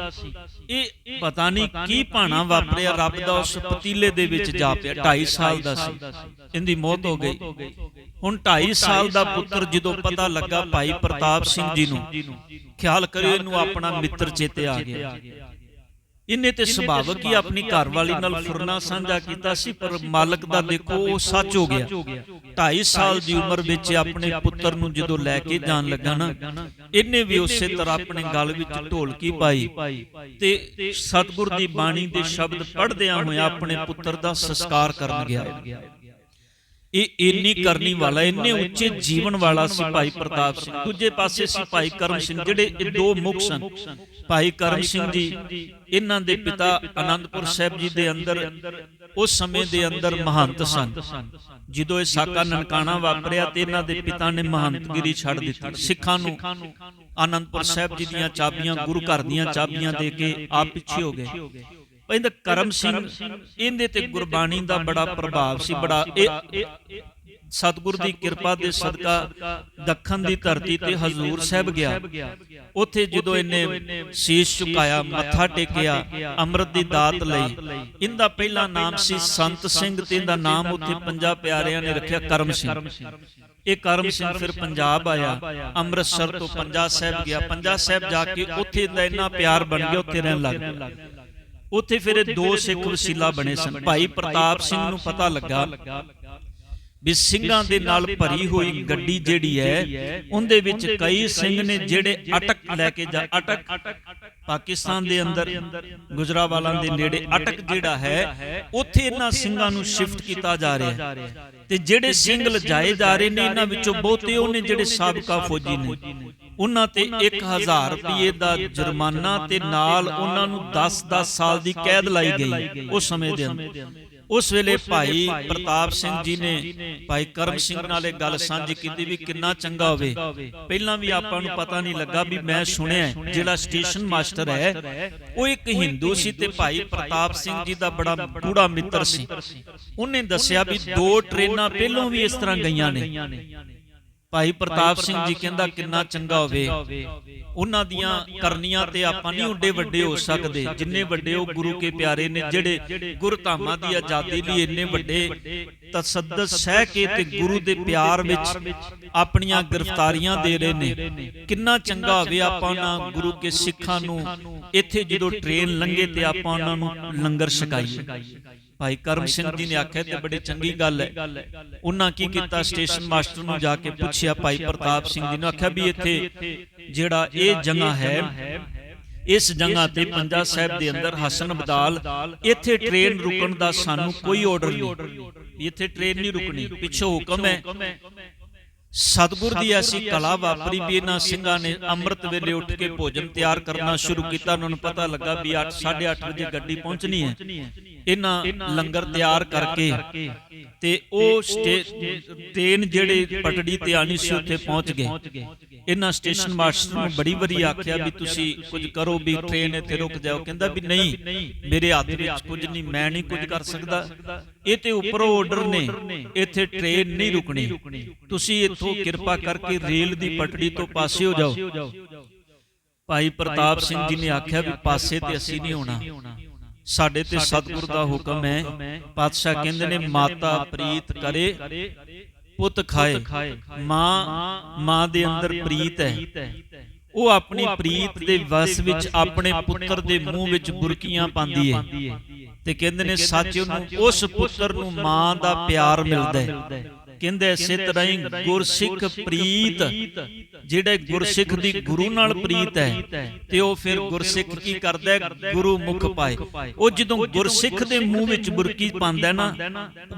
ਇਹ ਪਤਾ ਨਹੀਂ ਕੀ ਭਾਣਾ ਵਾਪਰਿਆ ਰੱਬ ਦਾ ਉਸ ਪਤੀਲੇ ਦੇ ਵਿੱਚ ਜਾ ਪਿਆ 2.5 ਸਾਲ ਦਾ ਸੀ। ਇਹਦੀ ਮੌਤ ਹੋ ਗਈ। ਹੁਣ 2.5 ਸਾਲ ਦਾ ਪੁੱਤਰ ਜਦੋਂ ਪਤਾ ਲੱਗਾ ਭਾਈ ਪ੍ਰਤਾਪ ਸਿੰਘ ਜੀ ਨੂੰ ਖਿਆਲ ਕਰਿਓ ਇਹਨੂੰ ਆਪਣਾ ਮਿੱਤਰ ਚੇਤੇ ਆ ਗਿਆ। ਇਹਨੇ ਤੇ ਸੁਭਾਵਕ ਹੀ ਆਪਣੀ ਘਰਵਾਲੀ ਨਾਲ ਫੁਰਨਾ ਸਾਂਝਾ ਕੀਤਾ ਸੀ ਪਰ ਮਾਲਕ ਦਾ ਦੇਖੋ ਉਹ ਸੱਚ ਹੋ ਗਿਆ। 2.5 ਸਾਲ ਦੀ ਉਮਰ ਵਿੱਚ ਆਪਣੇ ਪੁੱਤਰ ਨੂੰ ਜਦੋਂ ਲੈ ਕੇ ਜਾਣ ਲੱਗਾ ਨਾ ਇਹਨੇ ਵੀ ਉਸੇ ਤਰ੍ਹਾਂ ਆਪਣੇ ਗਲ ਵਿੱਚ ਢੋਲਕੀ ਪਾਈ ਤੇ ਸਤਿਗੁਰ ਦੀ ਬਾਣੀ ਦੇ ਸ਼ਬਦ ਪੜ੍ਹਦਿਆਂ ਹੋਇਆ ਆਪਣੇ ਪੁੱਤਰ ਦਾ ਸੰਸਕਾਰ ਕਰਨ ਗਿਆ। ਇਹ ਇੰਨੀ ਕਰਨੀ ਵਾਲਾ ਇੰਨੇ ਉੱਚੇ ਜੀਵਨ ਵਾਲਾ ਸੀ ਭਾਈ ਪ੍ਰਤਾਪ ਸਿੰਘ ਦੂਜੇ ਪਾਸੇ ਸੀ ਭਾਈ ਕਰਮ ਸਿੰਘ ਜਿਹੜੇ ਇਹ ਦੋ ਮੁਖ ਸਨ। ਭਾਈ ਕਰਮ ਸਿੰਘ ਜੀ ਇਹਨਾਂ ਦੇ ਪਿਤਾ ਆਨੰਦਪੁਰ ਸਾਹਿਬ ਜੀ ਦੇ ਅੰਦਰ ਉਸ ਸਮੇਂ ਦੇ ਅੰਦਰ ਮਹੰਤ ਸਨ। ਜਦੋਂ ਇਹ ਸਾਕਾ ਨਨਕਾਣਾ ਵਾਪਰਿਆ ਤੇ ਇਹਨਾਂ ਦੇ ਪਿਤਾ ਨੇ ਮਹੰਤਗਿਰੀ ਛੱਡ ਦਿੱਤੀ। ਸਿੱਖਾਂ ਨੂੰ ਆਨੰਦਪੁਰ ਸਾਹਿਬ ਜੀ ਦੀਆਂ ਚਾਬੀਆਂ ਗੁਰੂ ਘਰ ਦੀਆਂ ਚਾਬੀਆਂ ਦੇ ਕੇ ਆਪ ਪਿੱਛੇ ਹੋ ਗਏ। ਕਹਿੰਦਾ ਕਰਮ ਸਿੰਘ ਇਹਦੇ ਤੇ ਗੁਰਬਾਣੀ ਦਾ ਬੜਾ ਪ੍ਰਭਾਵ ਸੀ ਬੜਾ ਇਹ ਸਤਿਗੁਰ ਦੀ ਕਿਰਪਾ ਦੇ ਸਦਕਾ ਦੱਖਣ ਦੀ ਧਰਤੀ ਤੇ ਹਜ਼ੂਰ ਸਾਹਿਬ ਗਿਆ। ਉੱਥੇ ਜਦੋਂ ਇਹਨੇ ਸੀਸ ਝੁਕਾਇਆ ਮੱਥਾ ਟੇਕਿਆ ਅੰਮ੍ਰਿਤ ਦੀ ਦਾਤ ਲਈ। ਇਹਦਾ ਪਹਿਲਾ ਨਾਮ ਸੀ ਸੰਤ ਸਿੰਘ ਤੇ ਇਹਦਾ ਨਾਮ ਉੱਥੇ ਪੰਜਾਂ ਪਿਆਰਿਆਂ ਨੇ ਰੱਖਿਆ ਕਰਮ ਸਿੰਘ। ਇਹ ਕਰਮ ਸਿੰਘ ਫਿਰ ਪੰਜਾਬ ਆਇਆ। ਅੰਮ੍ਰਿਤਸਰ ਤੋਂ ਪੰਜਾ ਸਾਹਿਬ ਗਿਆ। ਪੰਜਾ ਸਾਹਿਬ ਜਾ ਕੇ ਉੱਥੇ ਦਾ ਇੰਨਾ ਪਿਆਰ ਬਣ ਗਿਆ ਉੱਥੇ ਰਹਿਣ ਲੱਗ ਗਿਆ। ਉੱਥੇ ਫਿਰ ਇਹ ਦੋ ਸਿੱਖ ਵਸੀਲਾ ਬਣੇ ਸਨ। ਭਾਈ ਪ੍ਰਤਾਪ ਸਿੰਘ ਨੂੰ ਪਤਾ ਲੱਗਾ। ਵੀ ਸਿੰਘਾਂ ਦੇ ਨਾਲ ਭਰੀ ਹੋਈ ਗੱਡੀ ਜਿਹੜੀ ਹੈ ਉਹਦੇ ਵਿੱਚ ਕਈ ਸਿੰਘ ਨੇ ਜਿਹੜੇ ਅਟਕ ਲੈ ਕੇ ਜਾ ਅਟਕ ਪਾਕਿਸਤਾਨ ਦੇ ਅੰਦਰ ਗੁਜਰਾਵਾਲਾਂ ਦੇ ਨੇੜੇ ਅਟਕ ਜਿਹੜਾ ਹੈ ਉੱਥੇ ਇਹਨਾਂ ਸਿੰਘਾਂ ਨੂੰ ਸ਼ਿਫਟ ਕੀਤਾ ਜਾ ਰਿਹਾ ਹੈ। ਤੇ ਜਿਹੜੇ ਸਿੰਘ ਲਜਾਏ ਜਾ ਰਹੇ ਨੇ ਇਹਨਾਂ ਵਿੱਚੋਂ ਬਹੁਤੇ ਉਹਨੇ ਜਿਹੜੇ ਸਾਬਕਾ ਫੌਜੀ ਨੇ। ਉਹਨਾਂ ਤੇ 1000 ਰੁਪਏ ਦਾ ਜੁਰਮਾਨਾ ਤੇ ਨਾਲ ਉਹਨਾਂ ਨੂੰ 10-10 ਸਾਲ ਦੀ ਕੈਦ ਲਾਈ ਗਈ ਉਸ ਸਮੇਂ ਦੇ ਅੰਦਰ। ਉਸ ਵੇਲੇ ਭਾਈ ਪ੍ਰਤਾਪ ਸਿੰਘ ਜੀ ਨੇ ਭਾਈ ਕਰਮ ਸਿੰਘ ਨਾਲ ਇਹ ਗੱਲ ਸਾਂਝੀ ਕੀਤੀ ਵੀ ਕਿੰਨਾ ਚੰਗਾ ਹੋਵੇ। ਪਹਿਲਾਂ ਵੀ ਆਪਾਂ ਨੂੰ ਪਤਾ ਨਹੀਂ ਲੱਗਾ ਵੀ ਮੈਂ ਸੁਣਿਆ ਜਿਹੜਾ ਸਟੇਸ਼ਨ ਮਾਸਟਰ ਹੈ ਉਹ ਇੱਕ ਹਿੰਦੂ ਸੀ ਤੇ ਭਾਈ ਪ੍ਰਤਾਪ ਸਿੰਘ ਜੀ ਦਾ ਬੜਾ ਗੂੜਾ ਮਿੱਤਰ ਸੀ। ਉਹਨੇ ਦੱਸਿਆ ਵੀ ਦੋ ਟ੍ਰੇਨਾਂ ਪਹਿਲਾਂ ਵੀ ਇਸ ਤਰ੍ਹਾਂ ਗਈਆਂ ਨੇ। ਭਾਈ ਪ੍ਰਤਾਪ ਸਿੰਘ ਜੀ ਕਹਿੰਦਾ ਕਿੰਨਾ ਚੰਗਾ ਹੋਵੇ। ਉਹਨਾਂ ਦੀਆਂ ਕਰਨੀਆਂ ਤੇ ਆਪਾਂ ਨਹੀਂ ਉੱਡੇ ਵੱਡੇ ਹੋ ਸਕਦੇ। ਜਿੰਨੇ ਵੱਡੇ ਉਹ ਗੁਰੂ ਕੇ ਪਿਆਰੇ ਨੇ ਜਿਹੜੇ ਗੁਰਧਾਮਾਂ ਦੀ ਆਜ਼ਾਦੀ ਲਈ ਇੰਨੇ ਵੱਡੇ ਤਸੱਦਦ ਸਹਿ ਕੇ ਤੇ ਗੁਰੂ ਦੇ ਪਿਆਰ ਵਿੱਚ ਆਪਣੀਆਂ ਗ੍ਰਿਫਤਾਰੀਆਂ ਦੇ ਰਹੇ ਨੇ। ਕਿੰਨਾ ਚੰਗਾ ਹੋਵੇ ਆਪਾਂ ਉਹਨਾਂ ਗੁਰੂ ਕੇ ਸਿੱਖਾਂ ਨੂੰ। ਇੱਥੇ ਜਦੋਂ ਟ੍ਰੇਨ ਲੰਘੇ ਤੇ ਆਪਾਂ ਉਹਨਾਂ ਨੂੰ ਲੰਗਰ ਛਕਾਈਏ। ਭਾਈ ਕਰਮ ਸਿੰਘ ਜੀ ਨੇ ਆਖਿਆ ਤੇ ਬੜੀ ਚੰਗੀ ਗੱਲ ਹੈ। ਉਹਨਾਂ ਕੀ ਕੀਤਾ? ਸਟੇਸ਼ਨ ਮਾਸਟਰ ਨੂੰ ਜਾ ਕੇ ਪੁੱਛਿਆ ਭਾਈ ਪ੍ਰਤਾਪ ਸਿੰਘ ਜੀ ਨੂੰ ਆਖਿਆ ਵੀ ਇੱਥੇ ਜਿਹੜਾ ਇਹ ਜਗ੍ਹਾ ਹੈ ਇਸ ਜਗ੍ਹਾ ਤੇ ਪੰਜਾ ਸਾਹਿਬ ਦੇ ਅੰਦਰ ਹਸਨ ਬਦਾਲ ਇੱਥੇ ਟ੍ਰੇਨ ਰੁਕਣ ਦਾ ਸਾਨੂੰ ਕੋਈ ਆਰਡਰ ਨਹੀਂ। ਇੱਥੇ ਟ੍ਰੇਨ ਨਹੀਂ ਰੁਕਣੀ। ਪਿੱਛੋਂ ਹੁਕਮ ਹੈ। ਸਤਿਗੁਰ ਦੀ ਐਸੀ ਕਲਾ ਵਾਪਰੀ ਵੀ ਇਹਨਾਂ ਸਿੰਘਾਂ ਨੇ ਅੰਮ੍ਰਿਤ ਵੇਲੇ ਉੱਠ ਕੇ ਭੋਜਨ ਤਿਆਰ ਕਰਨਾ ਸ਼ੁਰੂ ਕੀਤਾ ਉਹਨਾਂ ਨੂੰ ਪਤਾ ਲੱਗਾ ਵੀ 8 8:30 ਵਜੇ ਗੱਡੀ ਪਹੁੰਚਣੀ ਹੈ। ਇਹਨਾਂ ਲੰਗਰ ਤਿਆਰ ਕਰਕੇ ਤੇ ਉਹ ਟ੍ਰੇਨ ਜਿਹੜੇ ਪਟੜੀ ਤੇ ਆਣੀ ਸੀ ਉੱਥੇ ਪਹੁੰਚ ਗਏ। ਇਹਨਾਂ ਸਟੇਸ਼ਨ ਮਾਸਟਰ ਨੂੰ ਬੜੀ ਵਾਰੀ ਆਖਿਆ ਵੀ ਤੁਸੀਂ ਕੁਝ ਕਰੋ ਵੀ ਟ੍ਰੇਨ ਇੱਥੇ ਰੁਕ ਜਾਓ। ਕਹਿੰਦਾ ਵੀ ਨਹੀਂ ਮੇਰੇ ਹੱਥ ਵਿੱਚ ਕੁਝ ਨਹੀਂ ਮੈਂ ਨਹੀਂ ਕੁਝ ਕਰ ਸਕਦਾ। ਇਹ ਤੇ ਉੱਪਰੋਂ ਆਰਡਰ ਨੇ। ਇੱਥੇ ਟ੍ਰੇਨ ਨਹੀਂ ਰੁਕਣੀ। ਤੁਸੀਂ ਇੱਥੋਂ ਕਿਰਪਾ ਕਰਕੇ ਰੇਲ ਦੀ ਪਟੜੀ ਤੋਂ ਪਾਸੇ ਹੋ ਜਾਓ। ਭਾਈ ਪ੍ਰਤਾਪ ਸਿੰਘ ਜੀ ਨੇ ਆਖਿਆ ਵੀ ਪਾਸੇ ਤੇ ਅਸੀਂ ਨਹੀਂ ਹੋਣਾ। ਸਾਡੇ ਤੇ ਸਤਿਗੁਰ ਦਾ ਹੁਕਮ ਹੈ। ਪਾਤਸ਼ਾਹ ਕਹਿੰਦੇ ਨੇ ਮਾਤਾ ਪ੍ਰੀਤ ਕਰੇ ਪੁੱਤ ਖਾਏ। ਮਾਂ ਮਾਂ ਦੇ ਅੰਦਰ ਪ੍ਰੀਤ ਹੈ। ਉਹ ਆਪਣੀ ਪ੍ਰੀਤ ਦੇ ਵਸ ਵਿੱਚ ਆਪਣੇ ਪੁੱਤਰ ਦੇ ਮੂੰਹ ਵਿੱਚ ਬੁਰਕੀਆਂ ਪਾਉਂਦੀ ਹੈ। ਤੇ ਕਹਿੰਦੇ ਨੇ ਸੱਚ ਉਹਨੂੰ ਉਸ ਪੁੱਤਰ ਨੂੰ ਮਾਂ ਦਾ ਪਿਆਰ ਮਿਲਦਾ ਹੈ। ਕਹਿੰਦੇ ਇਸੇ ਤਰ੍ਹਾਂ ਹੀ ਗੁਰਸਿੱਖ ਪ੍ਰੀਤ ਜਿਹੜੇ ਗੁਰਸਿੱਖ ਦੀ ਗੁਰੂ ਨਾਲ ਪ੍ਰੀਤ ਹੈ ਤੇ ਉਹ ਫਿਰ ਗੁਰਸਿੱਖ ਕੀ ਕਰਦਾ ਹੈ? ਗੁਰੂ ਮੁਖ ਪਾਏ। ਉਹ ਜਦੋਂ ਗੁਰਸਿੱਖ ਦੇ ਮੂੰਹ ਵਿੱਚ ਬੁਰਕੀ ਪਾਉਂਦਾ ਨਾ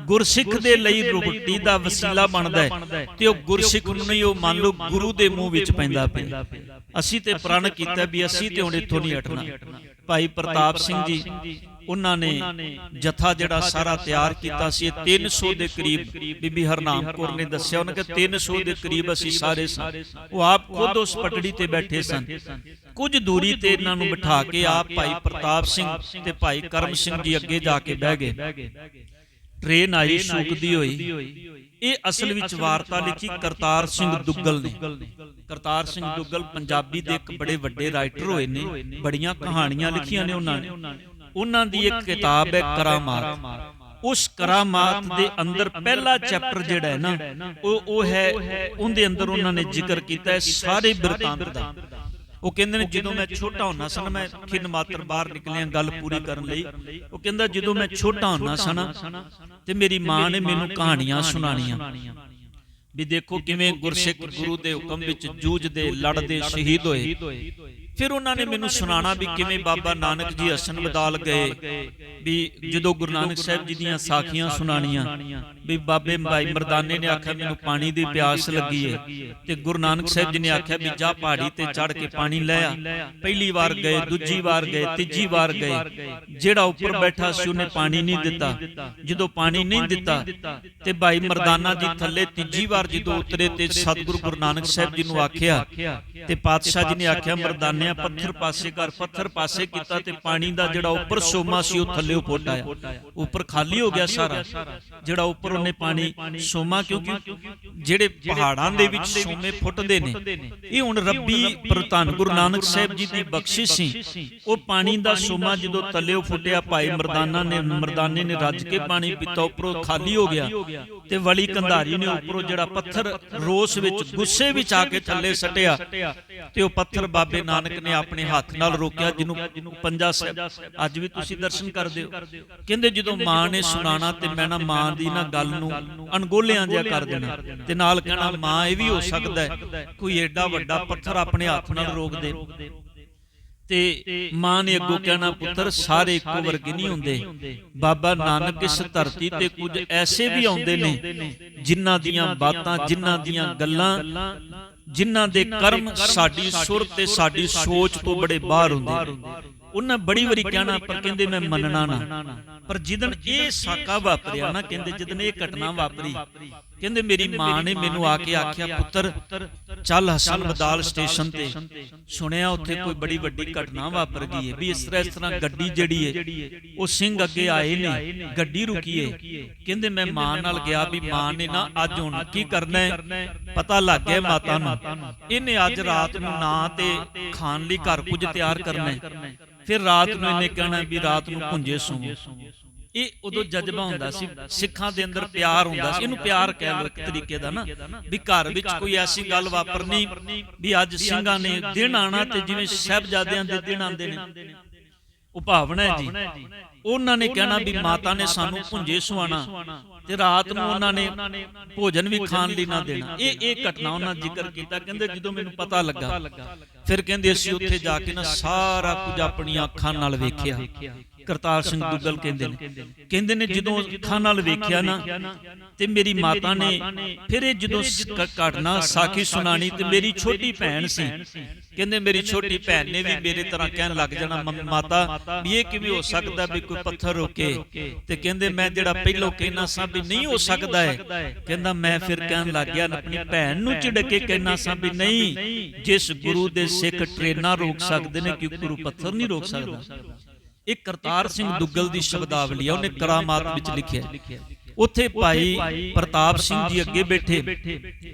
ਗੁਰਸਿੱਖ ਦੇ ਲਈ ਰੋਟੀ ਦਾ ਵਸੀਲਾ ਬਣਦਾ ਹੈ। ਤੇ ਉਹ ਗੁਰਸਿੱਖ ਨੂੰ ਨਹੀਂ ਉਹ ਮੰਨ ਲਓ ਗੁਰੂ ਦੇ ਮੂੰਹ ਵਿੱਚ ਪੈਂਦਾ ਪਿਆ। ਅਸੀਂ ਤੇ ਪ੍ਰਣ ਕੀਤਾ ਵੀ ਅਸੀਂ ਤੇ ਹੁਣ ਇੱਥੋਂ ਨਹੀਂ ਹਟਣਾ ਭਾਈ ਪ੍ਰਤਾਪ ਸਿੰਘ ਜੀ ਉਹਨਾਂ ਨੇ ਜਥਾ ਜਿਹੜਾ ਸਾਰਾ ਤਿਆਰ ਕੀਤਾ ਸੀ ਇਹ 300 ਦੇ ਕਰੀਬ ਬੀਬੀ ਹਰਨਾਮ ਕੌਰ ਨੇ ਦੱਸਿਆ ਉਹਨਾਂ ਕਿ 300 ਦੇ ਕਰੀਬ ਅਸੀਂ ਸਾਰੇ ਸਾਂ ਉਹ ਆਪ ਖੁਦ ਉਸ ਪਟੜੀ ਤੇ ਬੈਠੇ ਸਨ। ਕੁਝ ਦੂਰੀ ਤੇ ਇਹਨਾਂ ਨੂੰ ਬਿਠਾ ਕੇ ਆਪ ਭਾਈ ਪ੍ਰਤਾਪ ਸਿੰਘ ਤੇ ਭਾਈ ਕਰਮ ਸਿੰਘ ਜੀ ਅੱਗੇ ਜਾ ਕੇ ਬਹਿ ਗਏ। ਟ੍ਰੇਨ ਆਈ ਸ਼ੂਕਦੀ ਹੋਈ। ਇਹ ਅਸਲ ਵਿੱਚ ਵਾਰਤਾ ਲਿਖੀ ਕਰਤਾਰ ਸਿੰਘ ਦੁੱਗਲ ਨੇ। ਕਰਤਾਰ ਸਿੰਘ ਦੁੱਗਲ ਪੰਜਾਬੀ ਦੇ ਇੱਕ ਬੜੇ ਵੱਡੇ ਰਾਈਟਰ ਹੋਏ ਨੇ। ਬੜੀਆਂ ਕਹਾਣੀਆਂ ਲਿਖੀਆਂ ਨੇ ਉਹਨਾਂ ਨੇ। ਉਹਨਾਂ ਦੀ ਇੱਕ ਕਿਤਾਬ ਹੈ ਕਰਾਮਾਤ। ਉਸ ਕਰਾਮਾਤ ਦੇ ਅੰਦਰ ਪਹਿਲਾ ਚੈਪਟਰ ਜਿਹੜਾ ਹੈ ਨਾ ਉਹ ਉਹ ਹੈ ਉਹਦੇ ਅੰਦਰ ਉਹਨਾਂ ਨੇ ਜ਼ਿਕਰ ਕੀਤਾ ਹੈ ਸਾਰੇ ਬਿਰਤਾਂਤ ਦਾ। ਉਹ ਕਹਿੰਦੇ ਨੇ ਜਦੋਂ ਮੈਂ ਛੋਟਾ ਹੁੰਨਾ ਸਨ ਮੈਂ ਖਿੰਨ ਮਾਤਰ ਬਾਹਰ ਨਿਕਲਿਆ ਗੱਲ ਪੂਰੀ ਕਰਨ ਲਈ। ਉਹ ਕਹਿੰਦਾ ਜਦੋਂ ਮੈਂ ਛੋਟਾ ਹੁੰਨਾ ਸਨ ਤੇ ਮੇਰੀ ਮਾਂ ਨੇ ਮੈਨੂੰ ਕਹਾਣੀਆਂ ਸੁਣਾਣੀਆਂ। ਵੀ ਦੇਖੋ ਕਿਵੇਂ ਗੁਰਸਿੱਖ ਗੁਰੂ ਦੇ ਹੁਕਮ ਵਿੱਚ ਜੂਝਦੇ ਲੜਦੇ ਸ਼ਹੀਦ ਹੋਏ। ਫਿਰ ਉਹਨਾਂ ਨੇ ਮੈਨੂੰ ਸੁਣਾਣਾ ਵੀ ਕਿਵੇਂ ਬਾਬਾ ਨਾਨਕ ਜੀ ਹਸਨ ਬਦਾਲ ਗਏ ਵੀ ਜਦੋਂ ਗੁਰੂ ਨਾਨਕ ਸਾਹਿਬ ਜੀ ਦੀਆਂ ਸਾਖੀਆਂ ਸੁਣਾਣੀਆਂ ਵੀ ਬਾਬੇ ਭਾਈ ਮਰਦਾਨੇ ਨੇ ਆਖਿਆ ਮੈਨੂੰ ਪਾਣੀ ਦੀ ਪਿਆਸ ਲੱਗੀ ਏ। ਤੇ ਗੁਰੂ ਨਾਨਕ ਸਾਹਿਬ ਜੀ ਨੇ ਆਖਿਆ ਵੀ ਜਾ ਪਹਾੜੀ ਤੇ ਚੜ ਕੇ ਪਾਣੀ ਲੈ ਆ। ਪਹਿਲੀ ਵਾਰ ਗਏ ਦੂਜੀ ਵਾਰ ਗਏ ਤੀਜੀ ਵਾਰ ਗਏ। ਜਿਹੜਾ ਉੱਪਰ ਬੈਠਾ ਸੀ ਉਹਨੇ ਪਾਣੀ ਨਹੀਂ ਦਿੱਤਾ। ਜਦੋਂ ਪਾਣੀ ਨਹੀਂ ਦਿੱਤਾ ਤੇ ਭਾਈ ਮਰਦਾਨਾ ਜੀ ਥੱਲੇ ਤੀਜੀ ਵਾਰ ਜਦੋਂ ਉਤਰੇ ਤੇ ਸਤਿਗੁਰੂ ਗੁਰੂ ਨਾਨਕ ਸਾਹਿਬ ਜੀ ਨੂੰ ਆਖਿਆ ਤੇ ਪਾਤਸ਼ਾਹ ਜੀ ਨੇ ਆਖਿਆ ਮਰਦਾਨਿਆ ਪੱਥਰ ਪਾਸੇ ਕਰ ਪੱਥਰ ਪਾਸੇ ਕੀਤਾ ਤੇ ਪਾਣੀ ਦਾ ਜਿਹੜਾ ਉੱਪਰ ਸੋਮਾ ਸੀ, ਉਹ ਥੱਲੇ ਫੁੱਟ ਆਇਆ। ਉੱਪਰ ਖਾਲੀ ਹੋ ਗਿਆ ਸਾਰਾ। ਜਿਹੜਾ ਉੱਪਰ ਉਹਨੇ ਪਾਣੀ ਸੋਮਾ, ਕਿਉਂਕਿ ਜਿਹੜੇ ਪਹਾੜਾਂ ਦੇ ਵਿੱਚ ਸੋਮੇ ਫੁੱਟਦੇ ਨੇ, ਇਹ ਹੁਣ ਰੱਬੀ ਪ੍ਰਧਾਨ ਗੁਰੂ ਨਾਨਕ ਸਾਹਿਬ ਜੀ ਦੀ ਬਖਸ਼ਿਸ਼ ਸੀ। ਉਹ ਪਾਣੀ ਦਾ ਸੋਮਾ ਜਦੋਂ ਥੱਲੇ ਫੁੱਟਿਆ, ਭਾਈ ਮਰਦਾਨਾ ਨੇ, ਮਰਦਾਨੇ ਨੇ ਰੱਜ ਕੇ ਪਾਣੀ ਪੀਤਾ, ਉੱਪਰੋਂ ਖਾਲੀ ਹੋ ਗਿਆ ਤੇ ਵਲੀ ਕੰਧਾਰੀ ਨੇ ਉੱਪਰੋਂ ਜਿਹੜਾ ਪੱਥਰ ਰੋਸ ਵਿੱਚ, ਗੁੱਸੇ ਵਿੱਚ ਆ ਕੇ ਥੱਲੇ ਸਟਿਆ ਤੇ ਉਹ ਪੱਥਰ ਬਾਬੇ ਨਾਨਕ ਨੇ ਆਪਣੇ ਹੱਥ ਨਾਲ ਰੋਕਿਆ ਜਿਹਨੂੰ ਪੰਜਾ ਸਾਹਿਬ ਅੱਜ ਵੀ ਤੁਸੀਂ ਦਰਸ਼ਨ ਕਰਦੇ ਹੋ। ਕਹਿੰਦੇ ਜਦੋਂ ਮਾਂ ਨੇ ਸੁਣਾਣਾ ਤੇ ਮੈਂ ਨਾ ਮਾਂ ਦੀ ਨਾ ਗੱਲ ਨੂੰ ਅਣਗੋਲਿਆਂ ਜਿਹਾ ਕਰ ਦੇਣਾ। ਤੇ ਨਾਲ ਕਹਿਣਾ ਮਾਂ ਇਹ ਵੀ ਹੋ ਸਕਦਾ ਹੈ ਕੋਈ ਐਡਾ ਵੱਡਾ ਪੱਥਰ ਆਪਣੇ ਹੱਥ ਨਾਲ ਰੋਕ ਦੇ। ਤੇ ਮਾਂ ਨੇ ਅੱਗੋਂ ਕਹਿਣਾ ਪੁੱਤਰ ਸਾਰੇ ਇੱਕੋ ਵਰਗੇ ਨਹੀਂ ਹੁੰਦੇ? ਬਾਬਾ ਨਾਨਕ ਇਸ ਧਰਤੀ ਤੇ ਕੁਝ ਐਸੇ ਵੀ ਆਉਂਦੇ ਨੇ ਜਿਨ੍ਹਾਂ ਦੀਆਂ ਬਾਤਾਂ ਜਿਨ੍ਹਾਂ ਦੀਆਂ ਗੱਲਾਂ ਜਿਨ੍ਹਾਂ ਦੇ ਕਰਮ ਸਾਡੀ ਸੁਰ ਤੇ ਸਾਡੀ ਸੋਚ ਤੋਂ ਬੜੇ ਬਾਹਰ ਹੁੰਦੇ ਨੇ। ਉਹਨਾਂ ਬੜੀ ਵਾਰੀ ਕਹਿਣਾ ਪਰ ਕਹਿੰਦੇ ਮੈਂ ਮੰਨਣਾ ਨਾ। ਪਰ ਜਿੱਦਨ ਇਹ ਸਾਕਾ ਵਾਪਰਿਆ ਨਾ ਕਹਿੰਦੇ ਜਿੱਦਨ ਇਹ ਘਟਨਾ ਵਾਪਰੀ ਕਹਿੰਦੇ ਮੇਰੀ ਮਾਂ ਨੇ ਮੈਨੂੰ ਆ ਕੇ ਆਖਿਆ ਪੁੱਤਰ ਚੱਲ ਹਸਨ ਬਦਾਲ ਸਟੇਸ਼ਨ ਤੇ ਸੁਣਿਆ ਉੱਥੇ ਕੋਈ ਬੜੀ ਵੱਡੀ ਘਟਨਾ ਵਾਪਰ ਗਈ ਹੈ ਵੀ ਇਸ ਤਰ੍ਹਾਂ ਇਸ ਤਰ੍ਹਾਂ ਗੱਡੀ ਜਿਹੜੀ ਹੈ ਉਹ ਸਿੰਘ ਅੱਗੇ ਆਏ ਨੇ ਗੱਡੀ ਰੁਕੀ ਹੈ। ਕਹਿੰਦੇ ਮੈਂ ਮਾਂ ਨਾਲ ਗਿਆ ਵੀ ਮਾਂ ਨੇ ਨਾ ਅੱਜ ਹੁਣ ਕੀ ਕਰਨਾ ਹੈ? ਪਤਾ ਲੱਗ ਗਿਆ ਮਾਤਾ ਨੂੰ। ਇਹਨੇ ਅੱਜ ਰਾਤ ਨੂੰ ਨਾ ਤੇ ਖਾਣ ਲਈ ਘਰ ਕੁਝ ਤਿਆਰ ਕਰਨਾ ਹੈ। ਫਿਰ ਰਾਤ ਨੂੰ ਇਹਨੇ ਕਹਿਣਾ ਵੀ ਰਾਤ ਨੂੰ ਪੁੰਜੇ ਸੂਵੋ ਇਹ ਉਦੋਂ ਜਜ਼ਬਾ ਹੁੰਦਾ ਸੀ ਸਿੱਖਾਂ ਦੇ ਅੰਦਰ ਪਿਆਰ ਹੁੰਦਾ ਸੀ। ਇਹਨੂੰ ਪਿਆਰ ਕਹਿ ਲੋ ਇੱਕ ਤਰੀਕੇ ਦਾ ਨਾ ਵੀ ਘਰ ਵਿੱਚ ਕੋਈ ਐਸੀ ਗੱਲ ਵਾਪਰਨੀ ਵੀ ਅੱਜ ਸਿੰਘਾਂ ਨੇ ਦਿਨ ਆਣਾ ਤੇ ਜਿਵੇਂ ਸਹਿਬਜ਼ਾਦਿਆਂ ਦੇ ਦਿਨ ਆਉਂਦੇ ਨੇ। ਉਹ ਭਾਵਨਾ ਹੈ ਜੀ। ਉਹਨਾਂ ਨੇ ਕਹਿਣਾ ਵੀ ਮਾਤਾ ਨੇ ਸਾਨੂੰ ਪੁੰਜੇ ਸੁਆਣਾ ਤੇ ਰਾਤ ਨੂੰ ਉਹਨਾਂ ਨੇ ਭੋਜਨ ਵੀ ਖਾਣ ਲਈ ਨਾ ਦੇਣਾ। ਇਹ ਇਹ ਘਟਨਾ ਉਹਨਾਂ ਜ਼ਿਕਰ ਕੀਤਾ। ਕਹਿੰਦੇ ਜਦੋਂ ਮੈਨੂੰ ਪਤਾ ਲੱਗਾ ਫਿਰ ਕਹਿੰਦੇ ਅਸੀਂ ਉੱਥੇ ਜਾ ਕੇ ਨਾ ਸਾਰਾ ਕੁਝ ਆਪਣੀਆਂ ਅੱਖਾਂ ਨਾਲ ਵੇਖਿਆ। ਕਰਤਾਰ ਸਿੰਘ ਦੁੱਗਲ ਕਹਿੰਦੇ ਨੇ। ਕਹਿੰਦੇ ਨੇ। ਜਦੋਂ ਅੱਖਾਂ ਨਾਲ ਵੇਖਿਆ ਨਾ ਤੇ ਮੇਰੀ ਮਾਤਾ ਨੇ ਫਿਰ ਇਹ ਜਦੋਂ ਘਟਨਾ ਸਾਖੀ ਸੁਣਾਣੀ ਤੇ ਮੇਰੀ ਛੋਟੀ ਭੈਣ ਸੀ। ਕਹਿੰਦੇ ਮੇਰੀ ਛੋਟੀ ਭੈਣ ਨੇ ਵੀ ਮੇਰੇ ਤਰ੍ਹਾਂ ਕਹਿਣ ਲੱਗ ਜਾਣਾ "ਮੰਮ- ਮਾਤਾ ਵੀ ਇਹ ਕਿਵੇਂ ਹੋ ਸਕਦਾ ਵੀ ਕੋਈ ਪੱਥਰ ਰੋਕੇ? ਤੇ ਕਹਿੰਦੇ ਮੈਂ ਜਿਹੜਾ ਪਹਿਲੋਂ ਕਹਿਣਾ ਸਾਂ ਵੀ ਨਹੀਂ ਹੋ ਸਕਦਾ ਹੈ। ਕਹਿੰਦਾ ਮੈਂ ਫਿਰ ਕਹਿਣ ਲੱਗ ਗਿਆ ਆਪਣੀ ਭੈਣ ਨੂੰ ਝਿੜਕ ਕੇ ਕਹਿਣਾ ਸਾਂ ਵੀ ਨਹੀਂ ਜਿਸ ਗੁਰੂ ਦੇ ਸਿੱਖ ਟ੍ਰੇਨਾਂ ਰੋਕ ਸਕਦੇ ਨੇ ਕਿ ਗੁਰੂ ਪੱਥਰ ਨਹੀਂ ਰੋਕ ਸਕਦਾ ਇਹ ਕਰਤਾਰ ਸਿੰਘ ਦੁੱਗਲ ਦੀ ਸ਼ਬਦਾਵਲੀ ਆ ਉਹਨੇ ਕਰਾਮਾਤ ਵਿੱਚ ਲਿਖਿਆ। ਉੱਥੇ ਭਾਈ ਪ੍ਰਤਾਪ ਸਿੰਘ ਜੀ ਅੱਗੇ ਬੈਠੇ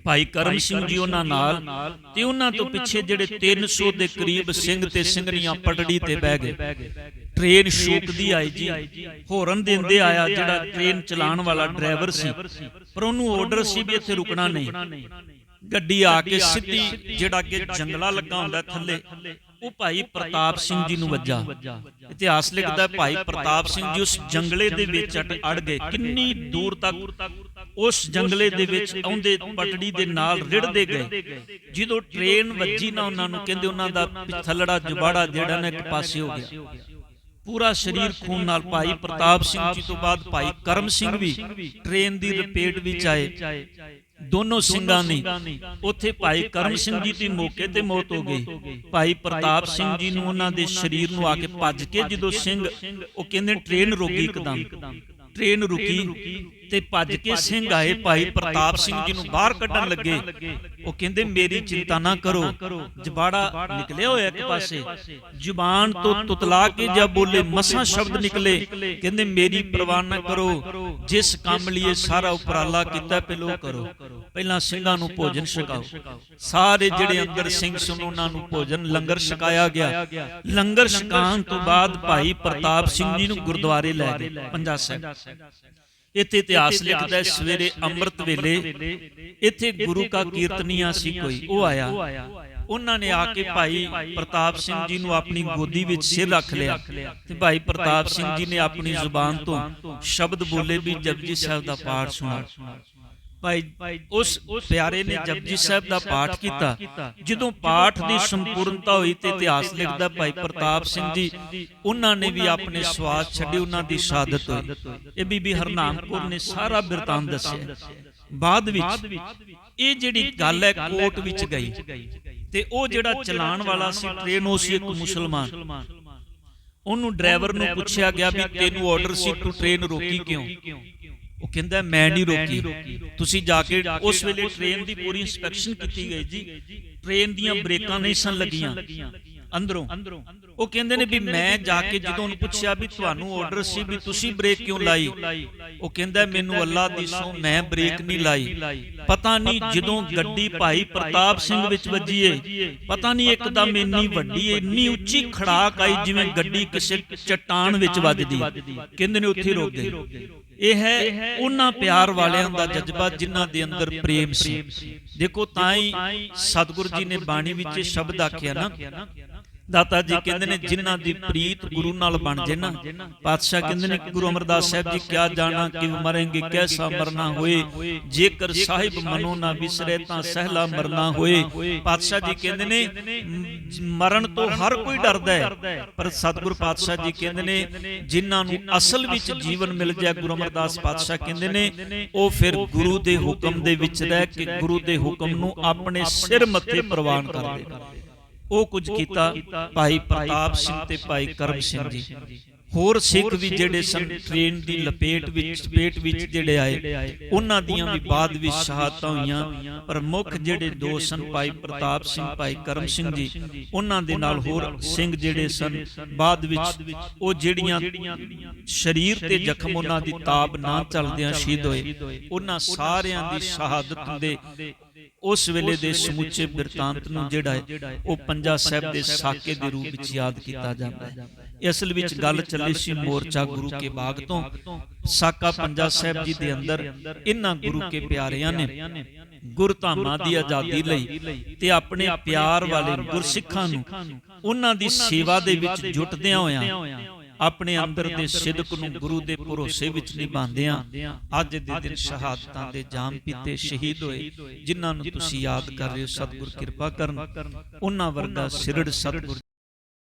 ਭਾਈ ਕਰਮ ਸਿੰਘ ਜੀ ਉਹਨਾਂ ਨਾਲ ਤੇ ਉਹਨਾਂ ਤੋਂ ਪਿੱਛੇ ਜਿਹੜੇ 300 ਦੇ ਕਰੀਬ ਸਿੰਘ ਤੇ ਸਿੰਘਣੀਆਂ ਪਟੜੀ ਤੇ ਬਹਿ ਗਏ। ਟ੍ਰੇਨ ਸ਼ੂਕਦੀ ਆਈ ਜੀ। ਹੋਰਨ ਦਿੰਦੇ ਆਇਆ ਜਿਹੜਾ ਟ੍ਰੇਨ ਚਲਾਉਣ ਵਾਲਾ ਡਰਾਈਵਰ ਸੀ। ਪਰ ਉਹਨੂੰ ਆਰਡਰ ਸੀ ਵੀ ਇੱਥੇ ਰੁਕਣਾ ਨਹੀਂ। ਗੱਡੀ ਆ ਕੇ ਸਿੱਧੀ ਜਿਹੜਾ ਅੱਗੇ ਜੰਗਲਾ ਲੱਗਾ ਹੁੰਦਾ ਥੱਲੇ ਉਹ ਭਾਈ ਪ੍ਰਤਾਪ ਸਿੰਘ ਜੀ ਨੂੰ ਵੱਜਾ। ਇਤਿਹਾਸ ਲਿਖਦਾ ਭਾਈ ਪ੍ਰਤਾਪ ਸਿੰਘ ਜੀ ਉਸ ਜੰਗਲੇ ਦੇ ਵਿੱਚ ਅੜ ਗਏ। ਕਿੰਨੀ ਦੂਰ ਤੱਕ ਉਸ ਜੰਗਲੇ ਦੇ ਵਿੱਚ ਆਉਂਦੇ ਪਟੜੀ ਦੇ ਨਾਲ ਰਿੜਦੇ ਗਏ। ਜਦੋਂ ਟ੍ਰੇਨ ਵੱਜੀ ਨਾ ਉਹਨਾਂ ਨੂੰ ਕਹਿੰਦੇ ਉਹਨਾਂ ਦਾ ਥੱਲੜਾ ਜੁਬਾੜਾ ਜਿਹੜਾ ਨਾ ਇੱਕ ਪਾਸੇ ਹੋ ਗਿਆ। ਪੂਰਾ ਸਰੀਰ ਖੂਨ ਨਾਲ ਭਾਈ ਪ੍ਰਤਾਪ ਸਿੰਘ ਜੀ ਤੋਂ ਬਾਅਦ ਭਾਈ ਕਰਮ ਸਿੰਘ ਵੀ ਟ੍ਰੇਨ ਦੀ ਲਪੇਟ ਵਿੱਚ ਆਏ। ਦੋਨੋਂ ਸਿੰਘਾਂ ਨੇ। ਉੱਥੇ ਭਾਈ ਕਰਮ ਸਿੰਘ ਜੀ ਦੀ ਮੌਕੇ ਤੇ ਮੌਤ ਹੋ ਗਈ। ਭਾਈ ਪ੍ਰਤਾਪ ਸਿੰਘ ਜੀ ਨੂੰ ਉਹਨਾਂ ਦੇ ਸਰੀਰ ਨੂੰ ਆ ਕੇ ਭੱਜ ਕੇ ਜਦੋਂ ਸਿੰਘ ਉਹ ਕਹਿੰਦੇ ਟ੍ਰੇਨ ਰੁਕੀ ਇੱਕਦਮ। ਟ੍ਰੇਨ ਰੁਕੀ। ਤੇ ਭੱਜ ਕੇ ਸਿੰਘ ਆਏ ਭਾਈ ਪ੍ਰਤਾਪ ਸਿੰਘ ਜੀ ਨੂੰ ਬਾਹਰ ਕੱਢਣ ਲੱਗੇ। ਉਹ ਕਹਿੰਦੇ, ਮੇਰੀ ਚਿੰਤਾ ਨਾ ਕਰੋ। ਜਬਾੜਾ ਨਿਕਲਿਆ ਹੋਇਆ ਇੱਕ ਪਾਸੇ। ਜ਼ੁਬਾਨ ਤੋਂ ਤੁਤਲਾ ਕੇ ਜਦ ਬੋਲੇ ਮਸਾਂ ਸ਼ਬਦ ਨਿਕਲੇ। ਕਹਿੰਦੇ, ਮੇਰੀ ਪਰਵਾਹ ਨਾ ਕਰੋ। ਜਿਸ ਕੰਮ ਲਈ ਸਾਰਾ ਉਪਰਾਲਾ ਕੀਤਾ ਪਹਿਲੋ ਕਰੋ। ਪਹਿਲਾਂ ਸਿੰਘਾਂ ਨੂੰ ਭੋਜਨ ਛਕਾਓ। ਸਾਰੇ ਜਿਹੜੇ ਅੰਦਰ ਸਿੰਘ ਸਨ, ਉਹਨਾਂ ਨੂੰ ਭੋਜਨ ਲੰਗਰ ਛਕਾਇਆ ਗਿਆ। ਲੰਗਰ ਛਕਾਉਣ ਤੋਂ ਬਾਅਦ ਭਾਈ ਪ੍ਰਤਾਪ ਸਿੰਘ ਜੀ ਨੂੰ ਗੁਰਦੁਆਰੇ ਲੈ ਗਏ, ਪੰਜਾ ਸਾਹਿਬ। ਇੱਥੇ ਇਤਿਹਾਸ ਲਿਖਦਾ ਸਵੇਰੇ ਅੰਮ੍ਰਿਤ ਵੇਲੇ ਇੱਥੇ ਗੁਰੂ ਕਾ ਕੀਰਤਨੀਆ ਸੀ ਕੋਈ ਉਹ ਆਇਆ। ਉਹਨਾਂ ਨੇ ਆ ਕੇ ਭਾਈ ਪ੍ਰਤਾਪ ਸਿੰਘ ਜੀ ਨੂੰ ਆਪਣੀ ਗੋਦੀ ਵਿੱਚ ਸਿਰ ਰੱਖ ਲਿਆ। ਤੇ ਭਾਈ ਪ੍ਰਤਾਪ ਸਿੰਘ ਜੀ ਨੇ ਆਪਣੀ ਜ਼ੁਬਾਨ ਤੋਂ ਸ਼ਬਦ ਬੋਲੇ ਵੀ ਜਪਜੀ ਸਾਹਿਬ ਦਾ ਪਾਠ ਸੁਣਾ। ਭਾਈ ਉਸ ਪਿਆਰੇ ਨੇ ਜਪਜੀ ਸਾਹਿਬ ਦਾ ਪਾਠ ਕੀਤਾ। ਜਦੋਂ ਪਾਠ ਦੀ ਸੰਪੂਰਨਤਾ ਹੋਈ ਤੇ ਇਤਿਹਾਸ ਲਿਖਦਾ ਭਾਈ ਪ੍ਰਤਾਪ ਸਿੰਘ ਜੀ ਉਹਨਾਂ ਨੇ ਵੀ ਆਪਣੇ ਸਵਾਸ ਛੱਡੇ ਉਹਨਾਂ ਦੀ ਸ਼ਹਾਦਤ ਹੋਈ। ਇਹ ਬੀਬੀ ਹਰਨਾਮ ਕੌਰ ਨੇ ਸਾਰਾ ਬਿਰਤਾਂਤ ਦੱਸਿਆ। ਬਾਅਦ ਵਿੱਚ ਇਹ ਜਿਹੜੀ ਗੱਲ ਹੈ ਕੋਰਟ ਵਿੱਚ ਗਈ। ਤੇ ਉਹ ਜਿਹੜਾ ਚਲਾਣ ਵਾਲਾ ਸੀ ਟ੍ਰੇਨ ਉਹ ਸੀ ਇੱਕ ਮੁਸਲਮਾਨ। ਉਹਨੂੰ ਡਰਾਈਵਰ ਨੂੰ ਪੁੱਛਿਆ ਗਿਆ ਵੀ ਤੈਨੂੰ ਆਰਡਰ ਸੀ ਤੂੰ ਟ੍ਰੇਨ ਰੋਕੀ ਕਿਉਂ? ਉਹ ਕਹਿੰਦਾ ਮੈਂ ਨਹੀਂ ਰੋਕੀ। ਤੁਸੀਂ ਜਾ ਕੇ ਉਸ ਵੇਲੇ ਟ੍ਰੇਨ ਦੀ ਪੂਰੀ ਇਨਸਪੈਕਸ਼ਨ ਕੀਤੀ ਗਈ ਜੀ। ਟ੍ਰੇਨ ਦੀਆਂ ਬ੍ਰੇਕਾਂ ਨਹੀਂ ਸਨ ਲੱਗੀਆਂ। ਅੰਦਰੋਂ। ਉਹ ਕਹਿੰਦੇ ਨੇ ਵੀ ਮੈਂ ਜਾ ਕੇ ਜਦੋਂ ਉਹਨੂੰ ਪੁੱਛਿਆ ਵੀ ਤੁਹਾਨੂੰ ਆਰਡਰ ਸੀ ਵੀ ਤੁਸੀਂ ਬ੍ਰੇਕ ਕਿਉਂ ਲਾਈ? ਉਹ ਕਹਿੰਦਾ ਮੈਨੂੰ ਅੱਲਾ ਦੀ ਸੌ ਮੈਂ ਬ੍ਰੇਕ ਨਹੀਂ ਲਾਈ। ਪਤਾ ਨਹੀਂ ਜਦੋਂ ਗੱਡੀ ਭਾਈ ਪ੍ਰਤਾਪ ਸਿੰਘ ਵਿੱਚ ਵੱਜੀ ਏ। ਪਤਾ ਨਹੀਂ ਇੱਕਦਮ ਇੰਨੀ ਵੱਡੀ ਇੰਨੀ ਉੱਚੀ ਖੜਾਕ ਆਈ ਜਿਵੇਂ ਗੱਡੀ ਕਿਸੇ ਚਟਾਨ ਵਿੱਚ ਵੱਜਦੀ ਕਹਿੰਦੇ ਨੇ ਉੱਥੇ ਰੁਕ ਗਏ ਇਹ ਹੈ ਉਹਨਾਂ ਪਿਆਰ ਵਾਲਿਆਂ ਦਾ ਜਜ਼ਬਾ ਜਿਨ੍ਹਾਂ ਦੇ ਅੰਦਰ ਪ੍ਰੇਮ ਸੀ। ਦੇਖੋ ਤਾਂ ਹੀ ਸਤਿਗੁਰੂ ਜੀ ਨੇ ਬਾਣੀ ਵਿੱਚ ਸ਼ਬਦ ਆਖਿਆ ਨਾ ਦਾਤਾ ਜੀ ਕਹਿੰਦੇ ਨੇ ਜਿਨ੍ਹਾਂ ਦੀ ਪ੍ਰੀਤ ਗੁਰੂ ਨਾਲ ਬਣ ਜੇ ਨਾ। ਪਾਤਸ਼ਾਹ ਕਹਿੰਦੇ ਨੇ ਗੁਰੂ ਅਮਰਦਾਸ ਸਾਹਿਬ ਜੀ ਕਿਆ ਜਾਣਾ ਕਿ ਮਰਾਂਗੇ ਕੈਸਾ ਮਰਨਾ ਹੋਏ? ਜੇਕਰ ਸਾਹਿਬ ਮਨੋ ਨਾ ਵਿਸਰੇ ਤਾਂ ਸਹਿਲਾ ਮਰਨਾ ਹੋਏ। ਪਾਤਸ਼ਾਹ ਜੀ ਕਹਿੰਦੇ ਨੇ ਮਰਨ ਤੋਂ ਹਰ ਕੋਈ ਡਰਦਾ ਹੈ। ਪਰ ਸਤਿਗੁਰ ਪਾਤਸ਼ਾਹ ਜੀ ਕਹਿੰਦੇ ਨੇ ਜਿਨ੍ਹਾਂ ਨੂੰ ਅਸਲ ਵਿੱਚ ਜੀਵਨ ਮਿਲ ਜਾਏ ਗੁਰੂ ਅਮਰਦਾਸ ਪਾਤਸ਼ਾਹ ਕਹਿੰਦੇ ਨੇ ਉਹ ਫਿਰ ਗੁਰੂ ਦੇ ਹੁਕਮ ਦੇ ਵਿੱਚ ਰਹਿ ਕੇ ਗੁਰੂ ਦੇ ਹੁਕਮ ਨੂੰ ਆਪਣੇ ਸਿਰ ਮੱਥੇ ਪ੍ਰਵਾਨ ਕਰਦੇ ਉਹ ਕੁਝ ਕੀਤਾ ਭਾਈ ਪ੍ਰਤਾਪ ਸਿੰਘ ਤੇ ਭਾਈ ਕਰਮ ਸਿੰਘ ਜੀ। ਹੋਰ ਸਿੱਖ ਵੀ ਜਿਹੜੇ ਸਨ ਟ੍ਰੇਨ ਦੀ ਲਪੇਟ ਵਿੱਚ ਚਪੇਟ ਵਿੱਚ ਜਿਹੜੇ ਆਏ ਉਹਨਾਂ ਦੀਆਂ ਵੀ ਬਾਅਦ ਵਿੱਚ ਸ਼ਹਾਦਤਾਂ ਹੋਈਆਂ। ਪਰ ਮੁੱਖ ਜਿਹੜੇ ਦੋ ਸਨ ਭਾਈ ਪ੍ਰਤਾਪ ਸਿੰਘ ਭਾਈ ਕਰਮ ਸਿੰਘ ਜੀ ਉਹਨਾਂ ਦੇ ਨਾਲ ਹੋਰ ਸਿੰਘ ਜਿਹੜੇ ਸਨ ਬਾਅਦ ਵਿੱਚ ਉਹ ਜਿਹੜੀਆਂ ਸਰੀਰ ਤੇ ਜ਼ਖਮ ਉਹਨਾਂ ਦੀ ਤਾਬ ਨਾ ਚੱਲਦਿਆਂ ਸ਼ਹੀਦ ਹੋਏ। ਉਹਨਾਂ ਸਾਰਿਆਂ ਦੀ ਸ਼ਹਾਦਤ ਦੇ ਉਸ ਵੇਲੇ ਦੇ ਸਮੁੱਚੇ ਬਿਰਤਾਂਤ ਨੂੰ ਜਿਹੜਾ ਹੈ ਉਹ ਪੰਜਾ ਸਾਹਿਬ ਦੇ ਸਾਕੇ ਦੇ ਰੂਪ ਵਿੱਚ ਯਾਦ ਕੀਤਾ ਜਾਂਦਾ ਹੈ। ਇਹ ਅਸਲ ਵਿੱਚ ਗੱਲ ਚੱਲੀ ਸੀ ਮੋਰਚਾ ਗੁਰੂ ਕੇ ਬਾਗ ਤੋਂ। ਸਾਕਾ ਪੰਜਾ ਸਾਹਿਬ ਜੀ ਦੇ ਅੰਦਰ ਇਹਨਾਂ ਗੁਰੂ ਕੇ ਪਿਆਰਿਆਂ ਨੇ ਗੁਰਧਾਮਾਂ ਦੀ ਆਜ਼ਾਦੀ ਲਈ ਤੇ ਆਪਣੇ ਪਿਆਰ ਵਾਲੇ ਗੁਰਸਿੱਖਾਂ ਨੂੰ ਉਹਨਾਂ ਦੀ ਸੇਵਾ ਦੇ ਵਿੱਚ ਜੁਟਦਿਆਂ ਹੋਇਆਂ ਆਪਣੇ ਅੰਦਰ ਦੇ ਸਿਦਕ ਨੂੰ ਗੁਰੂ ਦੇ ਭਰੋਸੇ ਵਿੱਚ ਨਿਭਾਉਂਦਿਆਂ ਅੱਜ ਦੇ ਦਿਨ ਸ਼ਹਾਦਤਾਂ ਦੇ ਜਾਮ ਪੀਤੇ ਸ਼ਹੀਦ ਹੋਏ ਜਿਨ੍ਹਾਂ ਨੂੰ ਤੁਸੀਂ ਯਾਦ ਕਰ ਰਹੇ ਹੋ ਸਤਿਗੁਰ ਕਿਰਪਾ ਕਰਨ। ਉਹਨਾਂ ਵਰਗਾ ਸਿਰੜ ਸਤਿਗੁਰ